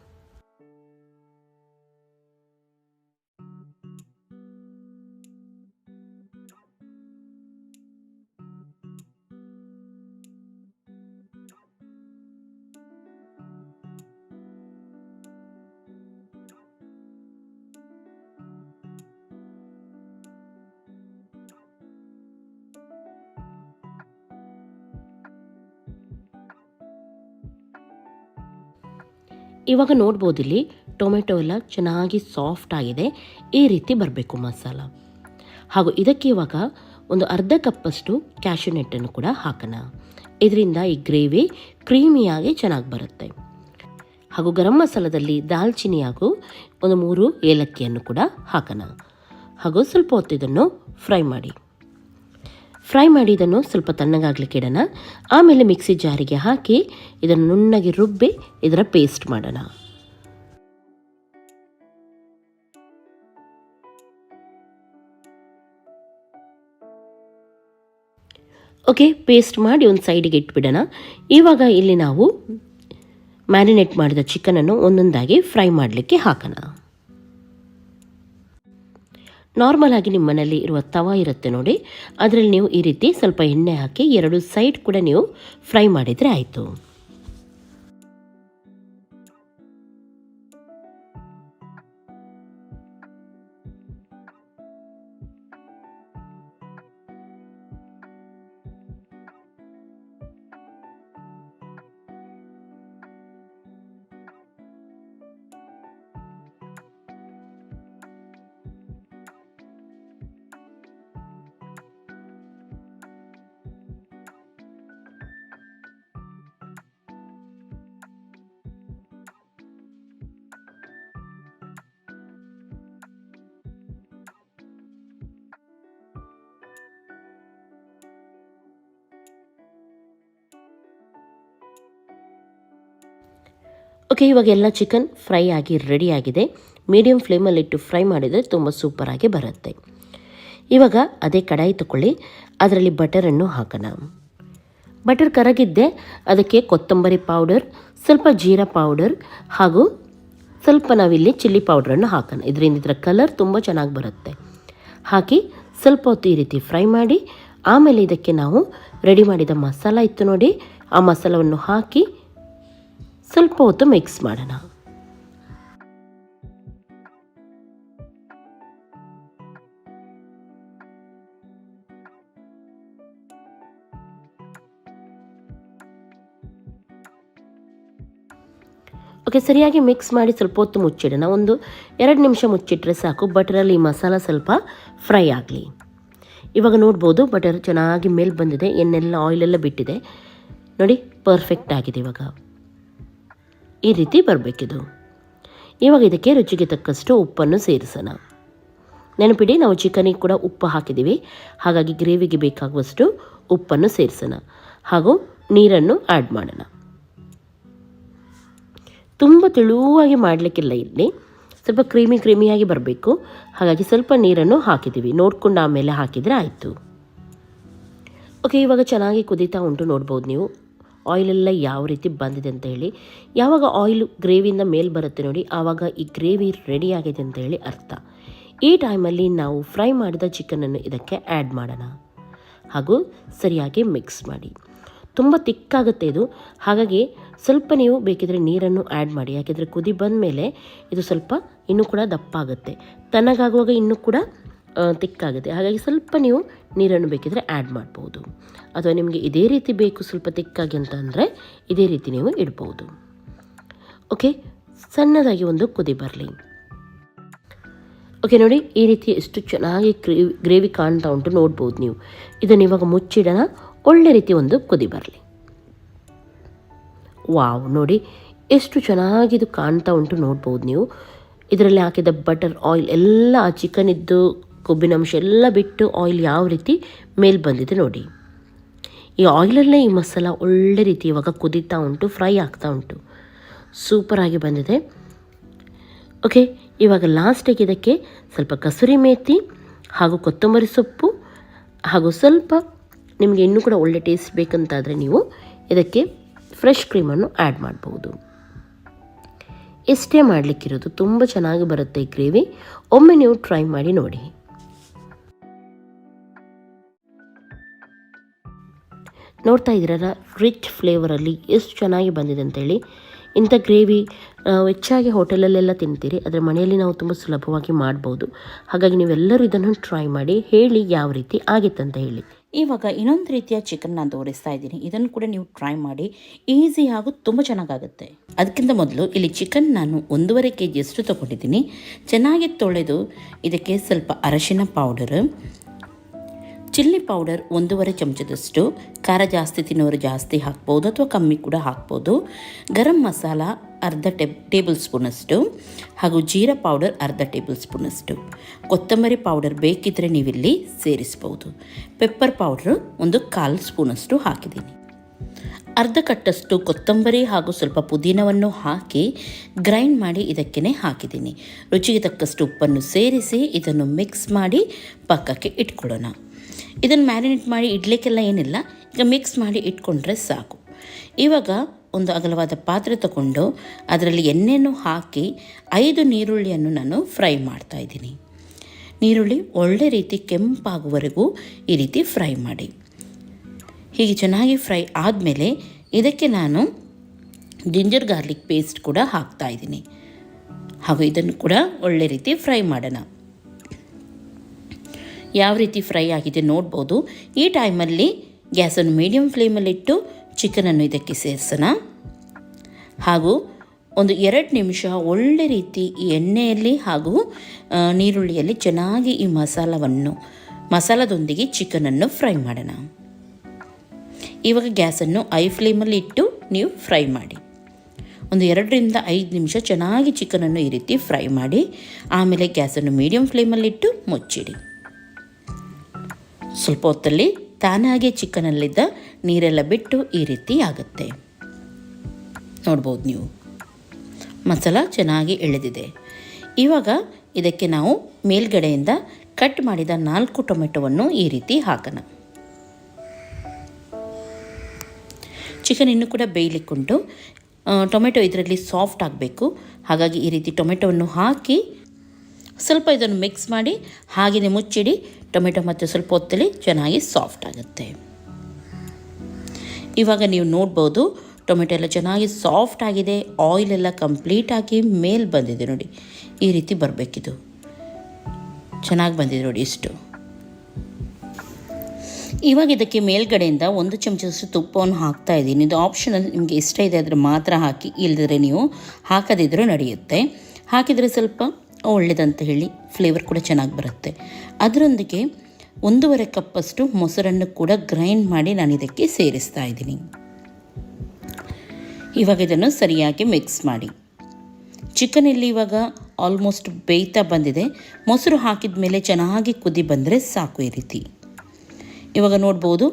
ಇವಾಗ ನೋಡ್ಬೋದು ಇಲ್ಲಿ ಟೊಮೆಟೊ ಎಲ್ಲ ಚೆನ್ನಾಗಿ ಸಾಫ್ಟ್ ಆಗಿದೆ, ಈ ರೀತಿ ಬರಬೇಕು ಮಸಾಲ. ಹಾಗೂ ಇದಕ್ಕೆ ಇವಾಗ ಒಂದು ಅರ್ಧ ಕಪ್ಪಷ್ಟು ಕ್ಯಾಶು ನೆಟ್ಟನ್ನು ಕೂಡ ಹಾಕೋಣ. ಇದರಿಂದ ಈ ಗ್ರೇವಿ ಕ್ರೀಮಿಯಾಗಿ ಚೆನ್ನಾಗಿ ಬರುತ್ತೆ. ಹಾಗೂ ಗರಂ ಮಸಾಲದಲ್ಲಿ ದಾಲ್ಚಿನಿ ಹಾಗೂ ಒಂದು ಮೂರು ಏಲಕ್ಕಿಯನ್ನು ಕೂಡ ಹಾಕೋಣ. ಹಾಗೂ ಸ್ವಲ್ಪ ಹೊತ್ತು ಇದನ್ನು ಫ್ರೈ ಮಾಡಿ. ಫ್ರೈ ಮಾಡಿ ಇದನ್ನು ಸ್ವಲ್ಪ ತಣ್ಣಗಾಗಲಿಕ್ಕೆ ಇಡೋಣ. ಆಮೇಲೆ ಮಿಕ್ಸಿ ಜಾರಿಗೆ ಹಾಕಿ ಇದನ್ನು ನುಣ್ಣಗೆ ರುಬ್ಬಿ ಇದರ ಪೇಸ್ಟ್ ಮಾಡೋಣ. ಓಕೆ, ಪೇಸ್ಟ್ ಮಾಡಿ ಒಂದು ಸೈಡಿಗೆ ಇಟ್ಬಿಡೋಣ. ಇವಾಗ ಇಲ್ಲಿ ನಾವು ಮ್ಯಾರಿನೇಟ್ ಮಾಡಿದ ಚಿಕನನ್ನು ಒಂದೊಂದಾಗಿ ಫ್ರೈ ಮಾಡಲಿಕ್ಕೆ ಹಾಕೋಣ. ನಾರ್ಮಲ್ ಆಗಿ ನಿಮ್ಮ ಮನೆಯಲ್ಲಿ ಇರುವ ತವ ಇರುತ್ತೆ ನೋಡಿ. ಅದರಲ್ಲಿ ನೀವು ಈ ರೀತಿ ಸ್ವಲ್ಪ ಎಣ್ಣೆ ಹಾಕಿ ಎರಡು ಸೈಡ್ ಕೂಡ ನೀವು ಫ್ರೈ ಮಾಡಿದರೆ ಆಯಿತು. ಓಕೆ ಇವಾಗ ಎಲ್ಲ ಚಿಕನ್ ಫ್ರೈ ಆಗಿ ರೆಡಿ ಆಗಿದೆ. ಮೀಡಿಯಂ ಫ್ಲೇಮಲ್ಲಿಟ್ಟು ಫ್ರೈ ಮಾಡಿದರೆ ತುಂಬ ಸೂಪರಾಗಿ ಬರುತ್ತೆ. ಇವಾಗ ಅದೇ ಕಡಾಯಿ ತಗೊಳ್ಳಿ ಅದರಲ್ಲಿ ಬಟರನ್ನು ಹಾಕೋಣ. ಬಟರ್ ಕರಗಿದ್ದೆ, ಅದಕ್ಕೆ ಕೊತ್ತಂಬರಿ ಪೌಡರ್ ಸ್ವಲ್ಪ ಜೀರಾ ಪೌಡರ್ ಹಾಗೂ ಸ್ವಲ್ಪ ನಾವಿಲ್ಲಿ ಚಿಲ್ಲಿ ಪೌಡ್ರನ್ನು ಹಾಕೋಣ. ಇದರಿಂದ ಇದರ ಕಲರ್ ತುಂಬ ಚೆನ್ನಾಗಿ ಬರುತ್ತೆ. ಹಾಕಿ ಸ್ವಲ್ಪ ಹೊತ್ತು ಈ ರೀತಿ ಫ್ರೈ ಮಾಡಿ, ಆಮೇಲೆ ಇದಕ್ಕೆ ನಾವು ರೆಡಿ ಮಾಡಿದ ಮಸಾಲ ಇತ್ತು ನೋಡಿ, ಆ ಮಸಾಲವನ್ನು ಹಾಕಿ ಸ್ವಲ್ಪ ಹೊತ್ತು ಮಿಕ್ಸ್ ಮಾಡೋಣ. ಓಕೆ ಸರಿಯಾಗಿ ಮಿಕ್ಸ್ ಮಾಡಿ ಸ್ವಲ್ಪ ಹೊತ್ತು ಮುಚ್ಚಿಡೋಣ. ಒಂದು ಎರಡು ನಿಮಿಷ ಮುಚ್ಚಿಟ್ರೆ ಸಾಕು. ಬಟರಲ್ಲಿ ಈ ಮಸಾಲ ಸ್ವಲ್ಪ ಫ್ರೈ ಆಗಲಿ. ಇವಾಗ ನೋಡ್ಬೋದು ಬಟರ್ ಚೆನ್ನಾಗಿ ಮೇಲೆ ಬಂದಿದೆ. ಎಣ್ಣೆಲ್ಲ ಆಯಿಲೆಲ್ಲ ಬಿಟ್ಟಿದೆ. ನೋಡಿ ಪರ್ಫೆಕ್ಟ್ ಆಗಿದೆ ಇವಾಗ. ಈ ರೀತಿ ಬರಬೇಕಿದು. ಇವಾಗ ಇದಕ್ಕೆ ರುಚಿಗೆ ತಕ್ಕಷ್ಟು ಉಪ್ಪನ್ನು ಸೇರಿಸೋಣ. ನೆನಪಿಡಿ ನಾವು ಚಿಕನಿಗೆ ಕೂಡ ಉಪ್ಪು ಹಾಕಿದ್ದೀವಿ. ಹಾಗಾಗಿ ಗ್ರೇವಿಗೆ ಬೇಕಾಗುವಷ್ಟು ಉಪ್ಪನ್ನು ಸೇರಿಸೋಣ. ಹಾಗೂ ನೀರನ್ನು ಆ್ಯಡ್ ಮಾಡೋಣ. ತುಂಬ ತೆಳುವಾಗಿ ಮಾಡಲಿಕ್ಕಿಲ್ಲ ಇಲ್ಲಿ. ಸ್ವಲ್ಪ ಕ್ರೀಮಿ ಕ್ರೀಮಿಯಾಗಿ ಬರಬೇಕು. ಹಾಗಾಗಿ ಸ್ವಲ್ಪ ನೀರನ್ನು ಹಾಕಿದ್ದೀವಿ. ನೋಡ್ಕೊಂಡು ಆಮೇಲೆ ಹಾಕಿದರೆ ಆಯಿತು. ಓಕೆ, ಇವಾಗ ಚೆನ್ನಾಗಿ ಕುದೀತಾ ಉಂಟು ನೋಡ್ಬೋದು ನೀವು. ಆಯಿಲೆಲ್ಲ ಯಾವ ರೀತಿ ಬಂದಿದೆ ಅಂತ ಹೇಳಿ, ಯಾವಾಗ ಆಯಿಲ್ ಗ್ರೇವಿಯಿಂದ ಮೇಲೆ ಬರುತ್ತೆ ನೋಡಿ, ಆವಾಗ ಈ ಗ್ರೇವಿ ರೆಡಿ ಆಗಿದೆ ಅಂತ ಹೇಳಿ ಅರ್ಥ. ಈ ಟೈಮಲ್ಲಿ ನಾವು ಫ್ರೈ ಮಾಡಿದ ಚಿಕನನ್ನು ಇದಕ್ಕೆ ಆ್ಯಡ್ ಮಾಡೋಣ. ಹಾಗೂ ಸರಿಯಾಗಿ ಮಿಕ್ಸ್ ಮಾಡಿ. ತುಂಬ ತಿಕ್ಕಾಗುತ್ತೆ ಇದು. ಹಾಗಾಗಿ ಸ್ವಲ್ಪ ನೀವು ಬೇಕಿದ್ರೆ ನೀರನ್ನು ಆ್ಯಡ್ ಮಾಡಿ. ಯಾಕೆಂದರೆ ಕುದಿ ಬಂದ ಮೇಲೆ ಇದು ಸ್ವಲ್ಪ ಇನ್ನೂ ಕೂಡ ದಪ್ಪ ಆಗುತ್ತೆ ತಣ್ಣಗಾಗುವಾಗ ಇನ್ನೂ ಕೂಡ ತಿಕ್ಕಾಗುತ್ತೆ. ಹಾಗಾಗಿ ಸ್ವಲ್ಪ ನೀವು ನೀರನ್ನು ಬೇಕಿದ್ರೆ ಆ್ಯಡ್ ಮಾಡ್ಬೋದು. ಅಥವಾ ನಿಮಗೆ ಇದೇ ರೀತಿ ಬೇಕು ಸ್ವಲ್ಪ ತಿಕ್ಕಾಗಿ ಅಂತ ಅಂದರೆ ಇದೇ ರೀತಿ ನೀವು ಇಡ್ಬೋದು. ಓಕೆ ಸಣ್ಣದಾಗಿ ಒಂದು ಕುದಿ ಬರಲಿ. ಓಕೆ ನೋಡಿ ಈ ರೀತಿ ಎಷ್ಟು ಚೆನ್ನಾಗಿ ಗ್ರೇವಿ ಗ್ರೇವಿ ಕಾಣ್ತಾ ಉಂಟು ನೋಡ್ಬೋದು ನೀವು. ಇದನ್ನು ಇವಾಗ ಮುಚ್ಚಿಡೋಣ. ಒಳ್ಳೆ ರೀತಿ ಒಂದು ಕುದಿ ಬರಲಿ. ವಾವ್ ನೋಡಿ ಎಷ್ಟು ಚೆನ್ನಾಗಿ ಇದು ಕಾಣ್ತಾ ಉಂಟು ನೋಡ್ಬೋದು ನೀವು. ಇದರಲ್ಲಿ ಹಾಕಿದ ಬಟರ್ ಆಯಿಲ್ ಎಲ್ಲ ಆ ಚಿಕನಿದ್ದು ಕೊಬ್ಬಿನಂಶ ಎಲ್ಲ ಬಿಟ್ಟು ಆಯಿಲ್ ಯಾವ ರೀತಿ ಮೇಲೆ ಬಂದಿದೆ ನೋಡಿ. ಈ ಆಯಿಲಲ್ಲೇ ಈ ಮಸಾಲ ಒಳ್ಳೆ ರೀತಿ ಇವಾಗ ಕುದೀತಾ ಉಂಟು ಫ್ರೈ ಆಗ್ತಾ ಉಂಟು. ಸೂಪರಾಗಿ ಬಂದಿದೆ. ಓಕೆ ಇವಾಗ ಲಾಸ್ಟಿಗೆ ಇದಕ್ಕೆ ಸ್ವಲ್ಪ ಕಸೂರಿ ಮೇಥಿ ಹಾಗೂ ಕೊತ್ತಂಬರಿ ಸೊಪ್ಪು ಹಾಗೂ ಸ್ವಲ್ಪ ನಿಮಗೆ ಇನ್ನೂ ಕೂಡ ಒಳ್ಳೆ ಟೇಸ್ಟ್ ಬೇಕಂತಾದರೆ ನೀವು ಇದಕ್ಕೆ ಫ್ರೆಶ್ ಕ್ರೀಮನ್ನು ಆ್ಯಡ್ ಮಾಡ್ಬೋದು ಇಷ್ಟೇ ಮಾಡಲಿಕ್ಕಿರೋದು ತುಂಬ ಚೆನ್ನಾಗಿ ಬರುತ್ತೆ ಈ ಗ್ರೇವಿ ಒಮ್ಮೆ ನೀವು ಟ್ರೈ ಮಾಡಿ ನೋಡಿ. ನೋಡ್ತಾ ಇದ್ದೀರಲ್ಲ ರಿಚ್ ಫ್ಲೇವರಲ್ಲಿ ಎಷ್ಟು ಚೆನ್ನಾಗಿ ಬಂದಿದೆ ಅಂತೇಳಿ. ಇಂಥ ಗ್ರೇವಿ ಹೆಚ್ಚಾಗಿ ಹೋಟೆಲಲ್ಲೆಲ್ಲ ತಿಂತೀರಿ ಆದರೆ ಮನೆಯಲ್ಲಿ ನಾವು ತುಂಬ ಸುಲಭವಾಗಿ ಮಾಡ್ಬೋದು. ಹಾಗಾಗಿ ನೀವೆಲ್ಲರೂ ಇದನ್ನು ಟ್ರೈ ಮಾಡಿ, ಹೇಳಿ ಯಾವ ರೀತಿ ಆಗಿತ್ತಂತ ಹೇಳಿ. ಇವಾಗ ಇನ್ನೊಂದು ರೀತಿಯ ಚಿಕನ್ ನಾನು ತೋರಿಸ್ತಾ ಇದ್ದೀನಿ. ಇದನ್ನು ಕೂಡ ನೀವು ಟ್ರೈ ಮಾಡಿ ಈಸಿ ಹಾಗೂ ತುಂಬ ಚೆನ್ನಾಗಾಗುತ್ತೆ. ಅದಕ್ಕಿಂತ ಮೊದಲು ಇಲ್ಲಿ ಚಿಕನ್ ನಾನು ಒಂದೂವರೆ ಕೆ ಜಿಯಷ್ಟು ತೊಗೊಂಡಿದ್ದೀನಿ. ಚೆನ್ನಾಗಿ ತೊಳೆದು, ಇದಕ್ಕೆ ಸ್ವಲ್ಪ ಅರಶಿನ ಪೌಡರ್ ಚಿಲ್ಲಿ ಪೌಡರ್ ಒಂದೂವರೆ ಚಮಚದಷ್ಟು, ಖಾರ ಜಾಸ್ತಿ ತಿನ್ನೋರು ಜಾಸ್ತಿ ಹಾಕ್ಬೋದು ಅಥವಾ ಕಮ್ಮಿ ಕೂಡ ಹಾಕ್ಬೋದು. ಗರಂ ಮಸಾಲ ಅರ್ಧ ಟೆಬ್ ಟೇಬಲ್ ಸ್ಪೂನಷ್ಟು ಹಾಗೂ ಜೀರಾ ಪೌಡರ್ ಅರ್ಧ ಟೇಬಲ್ ಸ್ಪೂನಷ್ಟು. ಕೊತ್ತಂಬರಿ ಪೌಡರ್ ಬೇಕಿದ್ದರೆ ನೀವಿಲ್ಲಿ ಸೇರಿಸ್ಬೋದು. ಪೆಪ್ಪರ್ ಪೌಡ್ರು ಒಂದು ಕಾಲು ಸ್ಪೂನಷ್ಟು ಹಾಕಿದ್ದೀನಿ. ಅರ್ಧ ಕಟ್ಟಷ್ಟು ಕೊತ್ತಂಬರಿ ಹಾಗೂ ಸ್ವಲ್ಪ ಪುದೀನವನ್ನು ಹಾಕಿ ಗ್ರೈಂಡ್ ಮಾಡಿ ಇದಕ್ಕೇ ಹಾಕಿದ್ದೀನಿ. ರುಚಿಗೆ ತಕ್ಕಷ್ಟು ಉಪ್ಪನ್ನು ಸೇರಿಸಿ ಇದನ್ನು ಮಿಕ್ಸ್ ಮಾಡಿ ಪಕ್ಕಕ್ಕೆ ಇಟ್ಕೊಳ್ಳೋಣ. ಇದನ್ನು ಮ್ಯಾರಿನೇಟ್ ಮಾಡಿ ಇಡ್ಲಿಕ್ಕೆಲ್ಲ ಏನಿಲ್ಲ, ಈಗ ಮಿಕ್ಸ್ ಮಾಡಿ ಇಟ್ಕೊಂಡ್ರೆ ಸಾಕು. ಇವಾಗ ಒಂದು ಅಗಲವಾದ ಪಾತ್ರೆ ತಗೊಂಡು ಅದರಲ್ಲಿ ಎಣ್ಣೆಯನ್ನು ಹಾಕಿ ಐದು ನೀರುಳ್ಳಿಯನ್ನು ನಾನು ಫ್ರೈ ಮಾಡ್ತಾ ಇದ್ದೀನಿ. ನೀರುಳ್ಳಿ ಒಳ್ಳೆ ರೀತಿ ಕೆಂಪಾಗುವವರೆಗೂ ಈ ರೀತಿ ಫ್ರೈ ಮಾಡಿ. ಹೀಗೆ ಚೆನ್ನಾಗಿ ಫ್ರೈ ಆದಮೇಲೆ ಇದಕ್ಕೆ ನಾನು ಜಿಂಜರ್ ಗಾರ್ಲಿಕ್ ಪೇಸ್ಟ್ ಕೂಡ ಹಾಕ್ತಾ ಇದ್ದೀನಿ. ಹಾಗೂ ಇದನ್ನು ಕೂಡ ಒಳ್ಳೆ ರೀತಿ ಫ್ರೈ ಮಾಡೋಣ. ಯಾವ ರೀತಿ ಫ್ರೈ ಆಗಿದೆ ನೋಡ್ಬೋದು. ಈ ಟೈಮಲ್ಲಿ ಗ್ಯಾಸನ್ನು ಮೀಡಿಯಮ್ ಫ್ಲೇಮಲ್ಲಿಟ್ಟು ಚಿಕನನ್ನು ಇದಕ್ಕೆ ಸೇರಿಸೋಣ. ಹಾಗೂ ಒಂದು ಎರಡು ನಿಮಿಷ ಒಳ್ಳೆ ರೀತಿ ಈ ಎಣ್ಣೆಯಲ್ಲಿ ಹಾಗೂ ನೀರುಳ್ಳಿಯಲ್ಲಿ ಚೆನ್ನಾಗಿ ಈ ಮಸಾಲವನ್ನು, ಮಸಾಲದೊಂದಿಗೆ ಚಿಕನನ್ನು ಫ್ರೈ ಮಾಡೋಣ. ಇವಾಗ ಗ್ಯಾಸನ್ನು ಐ ಫ್ಲೇಮಲ್ಲಿ ಇಟ್ಟು ನೀವು ಫ್ರೈ ಮಾಡಿ. ಒಂದು ಎರಡರಿಂದ ಐದು ನಿಮಿಷ ಚೆನ್ನಾಗಿ ಚಿಕನನ್ನು ಈ ರೀತಿ ಫ್ರೈ ಮಾಡಿ, ಆಮೇಲೆ ಗ್ಯಾಸನ್ನು ಮೀಡಿಯಮ್ ಫ್ಲೇಮಲ್ಲಿಟ್ಟು ಮುಚ್ಚಿಡಿ. ಸ್ವಲ್ಪ ಹೊತ್ತಲ್ಲಿ ತಾನಾಗೆ ಚಿಕನಲ್ಲಿದ್ದ ನೀರೆಲ್ಲ ಬಿಟ್ಟು ಈ ರೀತಿ ಆಗುತ್ತೆ. ನೋಡ್ಬೋದು ನೀವು. ಮಸಾಲ ಚೆನ್ನಾಗಿ ಎಳೆದಿದೆ. ಇವಾಗ ಇದಕ್ಕೆ ನಾವು ಮೇಲ್ಗಡೆಯಿಂದ ಕಟ್ ಮಾಡಿದ ನಾಲ್ಕು ಟೊಮೆಟೊವನ್ನು ಈ ರೀತಿ ಹಾಕೋಣ. ಚಿಕನ್ ಇನ್ನೂ ಕೂಡ ಬೇಯಲಿಕ್ಕುಂಟು. ಟೊಮೆಟೊ ಇದರಲ್ಲಿ ಸಾಫ್ಟ್ ಆಗಬೇಕು. ಹಾಗಾಗಿ ಈ ರೀತಿ ಟೊಮೆಟೊವನ್ನು ಹಾಕಿ ಸ್ವಲ್ಪ ಇದನ್ನು ಮಿಕ್ಸ್ ಮಾಡಿ ಹಾಗೆಯೇ ಮುಚ್ಚಿಡಿ. ಟೊಮೆಟೊ ಮತ್ತು ಸ್ವಲ್ಪ ಹೊತ್ತಲ್ಲಿ ಚೆನ್ನಾಗಿ ಸಾಫ್ಟ್ ಆಗುತ್ತೆ. ಇವಾಗ ನೀವು ನೋಡ್ಬೋದು, ಟೊಮೆಟೊ ಎಲ್ಲ ಚೆನ್ನಾಗಿ ಸಾಫ್ಟ್ ಆಗಿದೆ. ಆಯಿಲ್ ಎಲ್ಲ ಕಂಪ್ಲೀಟಾಗಿ ಮೇಲೆ ಬಂದಿದೆ ನೋಡಿ. ಈ ರೀತಿ ಬರಬೇಕಿದು. ಚೆನ್ನಾಗಿ ಬಂದಿದೆ ನೋಡಿ ಇಷ್ಟು. ಇವಾಗ ಇದಕ್ಕೆ ಮೇಲ್ಗಡೆಯಿಂದ ಒಂದು ಚಮಚದಷ್ಟು ತುಪ್ಪವನ್ನು ಹಾಕ್ತಾ ಇದ್ದೀನಿ. ಇದು ಆಪ್ಷನಲ್ ನಿಮಗೆ ಇಷ್ಟ ಇದೆ ಆದರೆ ಮಾತ್ರ ಹಾಕಿ ಇಲ್ಲದಿದ್ರೆ ನೀವು ಹಾಕದಿದ್ದರೂ ನಡೆಯುತ್ತೆ. ಹಾಕಿದರೆ ಸ್ವಲ್ಪ ಒಳ್ಳೆಯದಂತ ಹೇಳಿ ಫ್ಲೇವರ್ ಕೂಡ ಚೆನ್ನಾಗಿ ಬರುತ್ತೆ. ಅದರೊಂದಿಗೆ ಒಂದೂವರೆ ಕಪ್ಪಷ್ಟು ಮೊಸರನ್ನು ಕೂಡ ಗ್ರೈಂಡ್ ಮಾಡಿ ನಾನು ಇದಕ್ಕೆ ಸೇರಿಸ್ತಾ ಇದ್ದೀನಿ. ಇವಾಗ ಇದನ್ನು ಸರಿಯಾಗಿ ಮಿಕ್ಸ್ ಮಾಡಿ. ಚಿಕನ್ ಇಲ್ಲಿ ಇವಾಗ ಆಲ್ಮೋಸ್ಟ್ ಬೇಯ್ತಾ ಬಂದಿದೆ. ಮೊಸರು ಹಾಕಿದ ಮೇಲೆ ಚೆನ್ನಾಗಿ ಕುದಿ ಬಂದರೆ ಸಾಕು ಈ ರೀತಿ. ಇವಾಗ ನೋಡ್ಬೋದು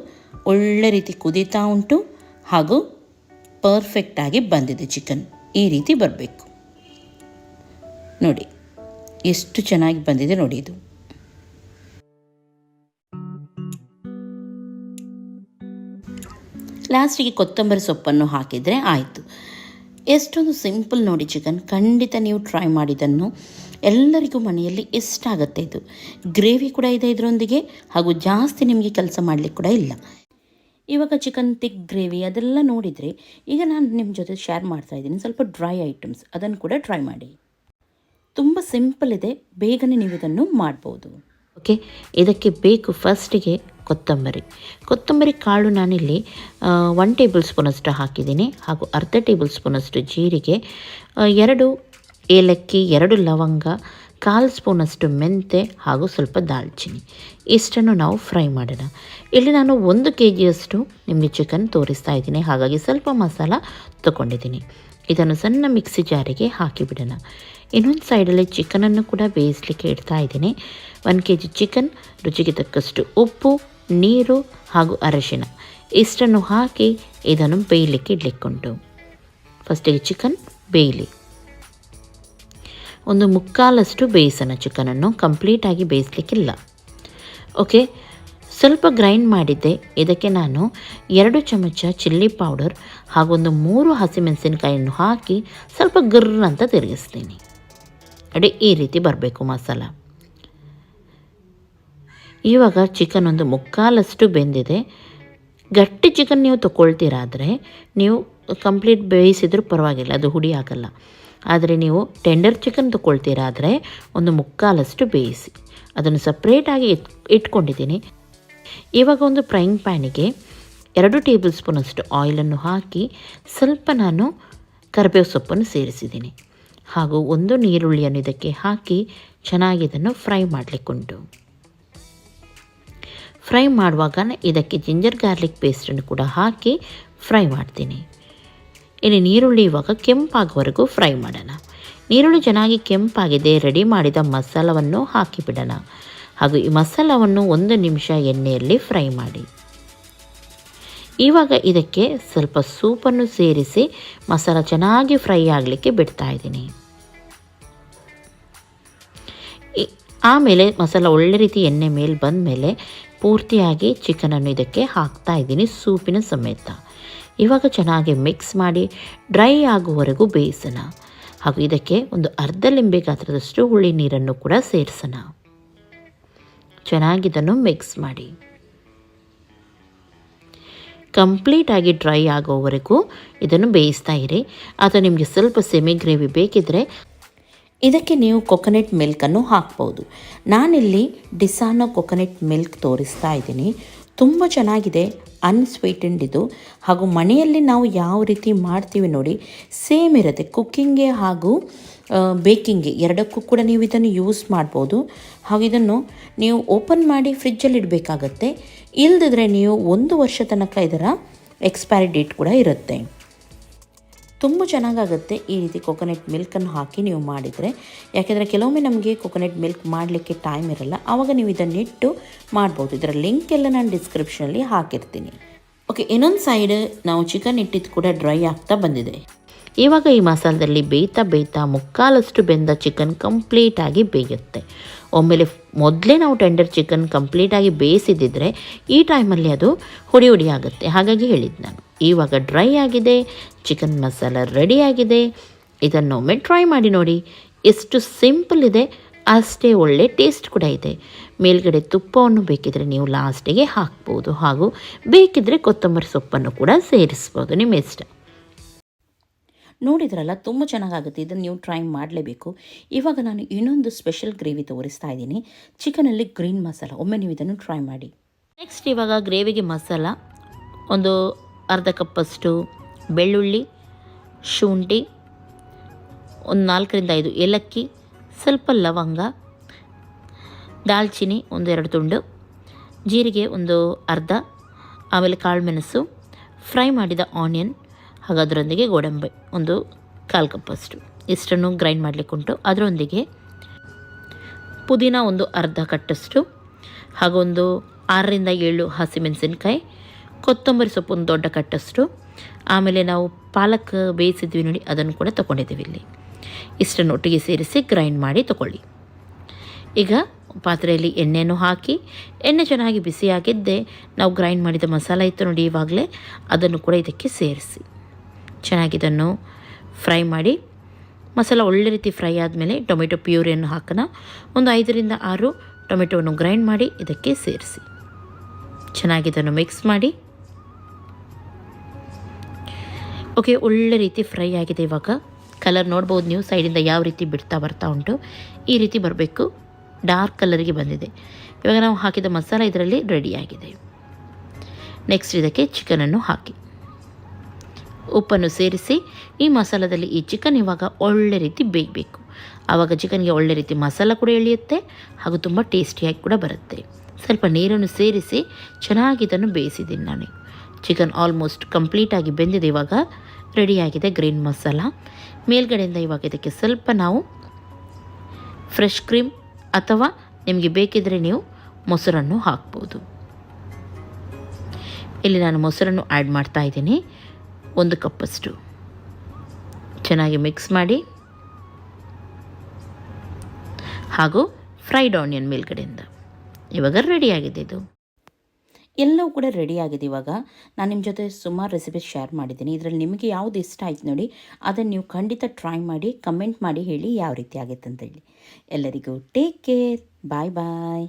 ಒಳ್ಳೆ ರೀತಿ ಕುದೀತಾ ಉಂಟು ಹಾಗೂ ಪರ್ಫೆಕ್ಟಾಗಿ ಬಂದಿದೆ ಚಿಕನ್ ಈ ರೀತಿ ಬರಬೇಕು. ನೋಡಿ. ಎಷ್ಟು ಚೆನ್ನಾಗಿ ಬಂದಿದೆ ನೋಡಿ ಇದು. ಲಾಸ್ಟಿಗೆ ಕೊತ್ತಂಬರಿ ಸೊಪ್ಪನ್ನು ಹಾಕಿದರೆ ಆಯಿತು. ಎಷ್ಟೊಂದು ಸಿಂಪಲ್ ನೋಡಿ ಚಿಕನ್. ಖಂಡಿತ ನೀವು ಟ್ರೈ ಮಾಡಿದ್ದನ್ನು ಎಲ್ಲರಿಗೂ ಮನೆಯಲ್ಲಿ ಇಷ್ಟ ಆಗುತ್ತೆ ಇದು. ಗ್ರೇವಿ ಕೂಡ ಇದೆ ಇದರೊಂದಿಗೆ, ಹಾಗೂ ಜಾಸ್ತಿ ನಿಮಗೆ ಕೆಲಸ ಮಾಡಲಿಕ್ಕೆ ಕೂಡ ಇಲ್ಲ. ಇವಾಗ ಚಿಕನ್ ತಿಕ್ ಗ್ರೇವಿ ಅದೆಲ್ಲ ನೋಡಿದರೆ ಈಗ ನಾನು ನಿಮ್ಮ ಜೊತೆ ಶೇರ್ ಮಾಡ್ತಾ ಇದ್ದೀನಿ. ಸ್ವಲ್ಪ ಡ್ರೈ ಐಟಮ್ಸ್ ಅದನ್ನು ಕೂಡ ಟ್ರೈ ಮಾಡಿ. ತುಂಬ ಸಿಂಪಲ್ ಇದೆ, ಬೇಗನೆ ನೀವು ಇದನ್ನು ಮಾಡ್ಬೋದು. ಓಕೆ ಇದಕ್ಕೆ ಬೇಕು ಫಸ್ಟಿಗೆ ಕೊತ್ತಂಬರಿ. ಕೊತ್ತಂಬರಿ ಕಾಳು ನಾನಿಲ್ಲಿ ಒನ್ ಟೇಬಲ್ ಸ್ಪೂನಷ್ಟು ಹಾಕಿದ್ದೀನಿ. ಹಾಗೂ ಅರ್ಧ ಟೇಬಲ್ ಸ್ಪೂನಷ್ಟು ಜೀರಿಗೆ ಎರಡು ಏಲಕ್ಕಿ, ಎರಡು ಲವಂಗ, ಕಾಲು ಸ್ಪೂನಷ್ಟು ಮೆಂತೆ ಹಾಗೂ ಸ್ವಲ್ಪ ದಾಲ್ಚಿನ್ನಿ ಇಷ್ಟನ್ನು ನಾವು ಫ್ರೈ ಮಾಡೋಣ. ಇಲ್ಲಿ ನಾನು ಒಂದು ಕೆ ಜಿಯಷ್ಟು ನಿಮಗೆ ಚಿಕನ್ ತೋರಿಸ್ತಾ ಇದ್ದೀನಿ. ಹಾಗಾಗಿ ಸ್ವಲ್ಪ ಮಸಾಲ ತಗೊಂಡಿದ್ದೀನಿ. ಇದನ್ನು ಸಣ್ಣ ಮಿಕ್ಸಿ ಜಾರಿಗೆ ಹಾಕಿಬಿಡೋಣ. ಇನ್ನೊಂದು ಸೈಡಲ್ಲಿ ಚಿಕನನ್ನು ಕೂಡ ಬೇಯಿಸಲಿಕ್ಕೆ ಇಡ್ತಾ ಇದ್ದೀನಿ. ಒನ್ ಕೆ ಜಿ ಚಿಕನ್, ರುಚಿಗೆ ತಕ್ಕಷ್ಟು ಉಪ್ಪು, ನೀರು ಹಾಗೂ ಅರಶಿನ ಇಷ್ಟನ್ನು ಹಾಕಿ ಇದನ್ನು ಬೇಯಲಿಕ್ಕೆ ಇಡಲಿಕ್ಕುಂಟು. ಫಸ್ಟಿಗೆ ಚಿಕನ್ ಬೇಯಲಿ. ಒಂದು ಮುಕ್ಕಾಲಷ್ಟು ಬೇಯಿಸೋಣ ಚಿಕನನ್ನು. ಕಂಪ್ಲೀಟಾಗಿ ಬೇಯಿಸಲಿಕ್ಕಿಲ್ಲ. ಓಕೆ ಸ್ವಲ್ಪ ಗ್ರೈಂಡ್ ಮಾಡಿದ್ದೆ. ಇದಕ್ಕೆ ನಾನು ಎರಡು ಚಮಚ ಚಿಲ್ಲಿ ಪೌಡರ್ ಹಾಗೊಂದು ಮೂರು ಹಸಿಮೆಣಸಿನಕಾಯಿಯನ್ನು ಹಾಕಿ ಸ್ವಲ್ಪ ಗರ್ರ್ ಅಂತ ತಿರುಗಿಸ್ತೀನಿ. ಅಡಿ ಈ ರೀತಿ ಬರಬೇಕು ಮಸಾಲ. ಇವಾಗ ಚಿಕನ್ ಒಂದು ಮುಕ್ಕಾಲಷ್ಟು ಬೆಂದಿದೆ. ಗಟ್ಟಿ ಚಿಕನ್ ನೀವು ತಗೊಳ್ತೀರಾದರೆ ನೀವು ಕಂಪ್ಲೀಟ್ ಬೇಯಿಸಿದ್ರೂ ಪರವಾಗಿಲ್ಲ, ಅದು ಹುಡಿ ಆಗಲ್ಲ. ಆದರೆ ನೀವು ಟೆಂಡರ್ ಚಿಕನ್ ತಗೊಳ್ತೀರಾದರೆ ಒಂದು ಮುಕ್ಕಾಲಷ್ಟು ಬೇಯಿಸಿ. ಅದನ್ನು ಸಪ್ರೇಟಾಗಿ ಇಟ್, ಇಟ್ಕೊಂಡಿದ್ದೀನಿ. ಇವಾಗ ಒಂದು ಫ್ರೈಯಿಂಗ್ ಪ್ಯಾನಿಗೆ ಎರಡು ಟೇಬಲ್ ಸ್ಪೂನಷ್ಟು ಆಯಿಲನ್ನು ಹಾಕಿ, ಸ್ವಲ್ಪ ನಾನು ಕರಿಬೇವು ಸೊಪ್ಪನ್ನು ಸೇರಿಸಿದ್ದೀನಿ. ಹಾಗೂ ಒಂದು ನೀರುಳ್ಳಿಯನ್ನು ಇದಕ್ಕೆ ಹಾಕಿ ಚೆನ್ನಾಗಿ ಇದನ್ನು ಫ್ರೈ ಮಾಡಲಿಕ್ಕುಂಟು. ಫ್ರೈ ಮಾಡುವಾಗ ಇದಕ್ಕೆ ಜಿಂಜರ್ ಗಾರ್ಲಿಕ್ ಪೇಸ್ಟನ್ನು ಕೂಡ ಹಾಕಿ ಫ್ರೈ ಮಾಡ್ತೀನಿ. ಇಲ್ಲಿ ನೀರುಳ್ಳಿ ಇವಾಗ ಕೆಂಪಾಗುವವರೆಗೂ ಫ್ರೈ ಮಾಡೋಣ. ನೀರುಳ್ಳಿ ಚೆನ್ನಾಗಿ ಕೆಂಪಾಗಿದೆ, ರೆಡಿ ಮಾಡಿದ ಮಸಾಲವನ್ನು ಹಾಕಿಬಿಡೋಣ. ಹಾಗೂ ಈ ಮಸಾಲವನ್ನು ಒಂದು ನಿಮಿಷ ಎಣ್ಣೆಯಲ್ಲಿ ಫ್ರೈ ಮಾಡಿ. ಇವಾಗ ಇದಕ್ಕೆ ಸ್ವಲ್ಪ ಸೂಪನ್ನು ಸೇರಿಸಿ ಮಸಾಲ ಚೆನ್ನಾಗಿ ಫ್ರೈ ಆಗಲಿಕ್ಕೆ ಬಿಡ್ತಾ ಇದ್ದೀನಿ. ಆಮೇಲೆ ಮಸಾಲ ಒಳ್ಳೆ ರೀತಿ ಎಣ್ಣೆ ಮೇಲೆ ಬಂದ ಮೇಲೆ ಪೂರ್ತಿಯಾಗಿ ಚಿಕನನ್ನು ಇದಕ್ಕೆ ಹಾಕ್ತಾ ಇದ್ದೀನಿ ಸೂಪಿನ ಸಮೇತ. ಇವಾಗ ಚೆನ್ನಾಗಿ ಮಿಕ್ಸ್ ಮಾಡಿ ಡ್ರೈ ಆಗುವವರೆಗೂ ಬೇಯಿಸೋಣ. ಹಾಗೂ ಇದಕ್ಕೆ ಒಂದು ಅರ್ಧ ಲಿಂಬೆ ಗಾತ್ರದಷ್ಟು ಹುಳಿ ನೀರನ್ನು ಕೂಡ ಸೇರಿಸೋಣ. ಚೆನ್ನಾಗಿದನ್ನು ಮಿಕ್ಸ್ ಮಾಡಿ. ಕಂಪ್ಲೀಟಾಗಿ ಡ್ರೈ ಆಗೋವರೆಗೂ ಇದನ್ನು ಬೇಯಿಸ್ತಾ ಇರಿ. ಅಥವಾ ನಿಮಗೆ ಸ್ವಲ್ಪ ಸೆಮಿ ಗ್ರೇವಿ ಬೇಕಿದ್ದರೆ ಇದಕ್ಕೆ ನೀವು ಕೊಕೊನೆಟ್ ಮಿಲ್ಕನ್ನು ಹಾಕ್ಬೋದು. ನಾನಿಲ್ಲಿ ಡಿಸಾನೋ ಕೊಕೊನೆಟ್ ಮಿಲ್ಕ್ ತೋರಿಸ್ತಾ ಇದ್ದೀನಿ. ತುಂಬ ಚೆನ್ನಾಗಿದೆ ಅನ್ಸ್ವೀಟೆಂಡ್ ಇದು. ಹಾಗೂ ಮನೆಯಲ್ಲಿ ನಾವು ಯಾವ ರೀತಿ ಮಾಡ್ತೀವಿ ನೋಡಿ ಸೇಮ್ ಇರುತ್ತೆ. ಕುಕ್ಕಿಂಗ್ಗೆ ಹಾಗೂ ಬೇಕಿಂಗ್ಗೆ ಎರಡಕ್ಕೂ ಕೂಡ ನೀವು ಇದನ್ನು ಯೂಸ್ ಮಾಡ್ಬೋದು. ಹಾಗೂ ಇದನ್ನು ನೀವು ಓಪನ್ ಮಾಡಿ ಫ್ರಿಜ್ಜಲ್ಲಿ ಇಡಬೇಕಾಗತ್ತೆ. ಇಲ್ದಿದ್ರೆ ನೀವು ಒಂದು ವರ್ಷ ತನಕ ಇದರ ಎಕ್ಸ್ಪೈರಿ ಡೇಟ್ ಕೂಡ ಇರುತ್ತೆ. ತುಂಬ ಚೆನ್ನಾಗಾಗುತ್ತೆ ಈ ರೀತಿ ಕೊಕೊನೆಟ್ ಮಿಲ್ಕನ್ನು ಹಾಕಿ ನೀವು ಮಾಡಿದರೆ. ಯಾಕೆಂದರೆ ಕೆಲವೊಮ್ಮೆ ನಮಗೆ ಕೊಕೊನೆಟ್ ಮಿಲ್ಕ್ ಮಾಡಲಿಕ್ಕೆ ಟೈಮ್ ಇರಲ್ಲ. ಆವಾಗ ನೀವು ಇದನ್ನಿಟ್ಟು ಮಾಡ್ಬೋದು. ಇದರ ಲಿಂಕ್ ಎಲ್ಲ ನಾನು ಡಿಸ್ಕ್ರಿಪ್ಷನಲ್ಲಿ ಹಾಕಿರ್ತೀನಿ. ಓಕೆ ಇನ್ನೊಂದು ಸೈಡ್ ನಾವು ಚಿಕನ್ ಇಟ್ಟಿದ್ದು ಕೂಡ ಡ್ರೈ ಆಗ್ತಾ ಬಂದಿದೆ. ಇವಾಗ ಈ ಮಸಾಲದಲ್ಲಿ ಬೇಯ್ತಾ ಬೇಯ್ತಾ ಮುಕ್ಕಾಲಷ್ಟು ಬೆಂದ ಚಿಕನ್ ಕಂಪ್ಲೀಟಾಗಿ ಬೇಯುತ್ತೆ. ಒಮ್ಮೆಲೆ ಮೊದಲೇ ನಾವು ಟೆಂಡರ್ ಚಿಕನ್ ಕಂಪ್ಲೀಟಾಗಿ ಬೇಯಿಸಿದ್ದಿದ್ರೆ ಈ ಟೈಮಲ್ಲಿ ಅದು ಹುಡಿ ಹುಡಿ ಆಗುತ್ತೆ. ಹಾಗಾಗಿ ಹೇಳಿದ್ದು ನಾನು. ಇವಾಗ ಡ್ರೈ ಆಗಿದೆ ಚಿಕನ್ ಮಸಾಲ ರೆಡಿ ಆಗಿದೆ. ಇದನ್ನೊಮ್ಮೆ ಟ್ರೈ ಮಾಡಿ ನೋಡಿ. ಎಷ್ಟು ಸಿಂಪಲ್ ಇದೆ, ಅಷ್ಟೇ ಒಳ್ಳೆ ಟೇಸ್ಟ್ ಕೂಡ ಇದೆ. ಮೇಲ್ಗಡೆ ತುಪ್ಪವನ್ನು ಬೇಕಿದ್ರೆ ನೀವು ಲಾಸ್ಟಿಗೆ ಹಾಕ್ಬೋದು. ಹಾಗೂ ಬೇಕಿದ್ರೆ ಕೊತ್ತಂಬರಿ ಸೊಪ್ಪನ್ನು ಕೂಡ ಸೇರಿಸ್ಬೋದು. ನಿಮ್ಮ ಇಷ್ಟ. ನೋಡಿದ್ರಲ್ಲ, ತುಂಬ ಚೆನ್ನಾಗಾಗುತ್ತೆ. ಇದನ್ನು ನೀವು ಟ್ರೈ ಮಾಡಲೇಬೇಕು. ಇವಾಗ ನಾನು ಇನ್ನೊಂದು ಸ್ಪೆಷಲ್ ಗ್ರೇವಿ ತೋರಿಸ್ತಾ ಇದ್ದೀನಿ. ಚಿಕನಲ್ಲಿ ಗ್ರೀನ್ ಮಸಾಲ ಒಮ್ಮೆ ನೀವು ಇದನ್ನು ಟ್ರೈ ಮಾಡಿ. ನೆಕ್ಸ್ಟ್ ಇವಾಗ ಗ್ರೇವಿಗೆ ಮಸಾಲ ಒಂದು ಅರ್ಧ ಕಪ್ಪಷ್ಟು ಬೆಳ್ಳುಳ್ಳಿ, ಶುಂಠಿ, ಒಂದು ನಾಲ್ಕರಿಂದ ಐದು ಏಲಕ್ಕಿ, ಸ್ವಲ್ಪ ಲವಂಗ ದಾಲ್ಚಿನ್ನಿ ಒಂದೆರಡು ತುಂಡು, ಜೀರಿಗೆ ಒಂದು ಅರ್ಧ, ಆಮೇಲೆ ಕಾಳುಮೆಣಸು ಫ್ರೈ ಮಾಡಿದ ಆನಿಯನ್ ಹಾಗೂ ಅದರೊಂದಿಗೆ ಗೋಡಂಬಿ, ಒಂದು ಕಾಲು ಕಪ್ಪಷ್ಟು ಇಷ್ಟನ್ನು ಗ್ರೈಂಡ್ ಮಾಡಲಿಕ್ಕುಂಟು ಅದರೊಂದಿಗೆ ಪುದೀನ ಒಂದು ಅರ್ಧ ಕಟ್ಟಷ್ಟು ಹಾಗೊಂದು ಆರರಿಂದ ಏಳು ಹಸಿಮೆಣಸಿನ್ಕಾಯಿ, ಕೊತ್ತಂಬರಿ ಸೊಪ್ಪು ಒಂದು ದೊಡ್ಡ ಕಟ್ಟಷ್ಟು. ಆಮೇಲೆ ನಾವು ಪಾಲಕ್ ಬೇಯಿಸಿದ್ವಿ ನೋಡಿ, ಅದನ್ನು ಕೂಡ ತೊಗೊಂಡಿದ್ದೀವಿ ಇಲ್ಲಿ. ಇಷ್ಟನ್ನು ಒಟ್ಟಿಗೆ ಸೇರಿಸಿ ಗ್ರೈಂಡ್ ಮಾಡಿ ತಗೊಳ್ಳಿ. ಈಗ ಪಾತ್ರೆಯಲ್ಲಿ ಎಣ್ಣೆಯನ್ನು ಹಾಕಿ, ಎಣ್ಣೆ ಚೆನ್ನಾಗಿ ಬಿಸಿಯಾಗಿದ್ದೆ ನಾವು ಗ್ರೈಂಡ್ ಮಾಡಿದ ಮಸಾಲ ಇತ್ತು ನೋಡಿ ಇವಾಗಲೇ, ಅದನ್ನು ಕೂಡ ಇದಕ್ಕೆ ಸೇರಿಸಿ. ಚೆನ್ನಾಗಿ ಇದನ್ನು ಫ್ರೈ ಮಾಡಿ ಮಸಾಲ ಒಳ್ಳೆ ರೀತಿ ಫ್ರೈ ಆದಮೇಲೆ ಟೊಮೆಟೊ ಪ್ಯೂರಿಯನ್ನು ಹಾಕೋಣ. ಒಂದು ಐದರಿಂದ ಆರು ಟೊಮೆಟೊವನ್ನು ಗ್ರೈಂಡ್ ಮಾಡಿ ಇದಕ್ಕೆ ಸೇರಿಸಿ. ಚೆನ್ನಾಗಿದನ್ನು ಮಿಕ್ಸ್ ಮಾಡಿ. ಓಕೆ, ಒಳ್ಳೆ ರೀತಿ ಫ್ರೈ ಆಗಿದೆ ಇವಾಗ. ಕಲರ್ ನೋಡ್ಬೋದು ನೀವು, ಸೈಡಿಂದ ಯಾವ ರೀತಿ ಬಿಡ್ತಾ ಬರ್ತಾ ಉಂಟು. ಈ ರೀತಿ ಬರಬೇಕು. ಡಾರ್ಕ್ ಕಲರಿಗೆ ಬಂದಿದೆ. ಇವಾಗ ನಾವು ಹಾಕಿದ ಮಸಾಲ ಇದರಲ್ಲಿ ರೆಡಿಯಾಗಿದೆ ನೆಕ್ಸ್ಟ್ ಇದಕ್ಕೆ ಚಿಕನನ್ನು ಹಾಕಿ. ಉಪ್ಪನ್ನು ಸೇರಿಸಿ ಈ ಮಸಾಲದಲ್ಲಿ ಈ ಚಿಕನ್ ಇವಾಗ ಒಳ್ಳೆ ರೀತಿ ಬೇಯಬೇಕು. ಆವಾಗ ಚಿಕನ್ಗೆ ಒಳ್ಳೆ ರೀತಿ ಮಸಾಲ ಕೂಡ ಎಳೆಯುತ್ತೆ ಹಾಗೂ ತುಂಬ ಟೇಸ್ಟಿಯಾಗಿ ಕೂಡ ಬರುತ್ತೆ. ಸ್ವಲ್ಪ ನೀರನ್ನು ಸೇರಿಸಿ ಚೆನ್ನಾಗಿ ಇದನ್ನು ಬೇಯಿಸಿದ್ದೀನಿ ನಾನು. ಚಿಕನ್ ಆಲ್ಮೋಸ್ಟ್ ಕಂಪ್ಲೀಟಾಗಿ ಬೆಂದಿದೆ ಇವಾಗ. ರೆಡಿಯಾಗಿದೆ ಗ್ರೀನ್ ಮಸಾಲ. ಮೇಲ್ಗಡೆಯಿಂದ ಇವಾಗ ಇದಕ್ಕೆ ಸ್ವಲ್ಪ ನಾವು ಫ್ರೆಶ್ ಕ್ರೀಮ್ ಅಥವಾ ನಿಮಗೆ ಬೇಕಿದ್ದರೆ ನೀವು ಮೊಸರನ್ನು ಹಾಕ್ಬೋದು. ಇಲ್ಲಿ ನಾನು ಮೊಸರನ್ನು ಆ್ಯಡ್ ಮಾಡ್ತಾ ಇದ್ದೀನಿ. ಒಂದು ಕಪ್ಪಷ್ಟು ಚೆನ್ನಾಗಿ ಮಿಕ್ಸ್ ಮಾಡಿ. ಹಾಗೂ ಫ್ರೈಡ್ ಆನಿಯನ್ ಮೇಲ್ಗಡೆಯಿಂದ. ಇವಾಗ ರೆಡಿಯಾಗಿದೆ ಇದು. ಎಲ್ಲವೂ ಕೂಡ ರೆಡಿಯಾಗಿದೆ ಇವಾಗ. ನಾನು ನಿಮ್ಮ ಜೊತೆ ಸುಮಾರು ರೆಸಿಪೀಸ್ ಶೇರ್ ಮಾಡಿದ್ದೀನಿ. ಇದರಲ್ಲಿ ನಿಮಗೆ ಯಾವುದು ಇಷ್ಟ ಆಯ್ತು ನೋಡಿ ಅದನ್ನು ನೀವು ಖಂಡಿತ ಟ್ರೈ ಮಾಡಿ ಕಮೆಂಟ್ ಮಾಡಿ ಹೇಳಿ ಯಾವ ರೀತಿ ಆಗುತ್ತೆ ಅಂತ ಹೇಳಿ. ಎಲ್ಲರಿಗೂ ಟೇಕ್ ಕೇರ್ ಬಾಯ್ ಬಾಯ್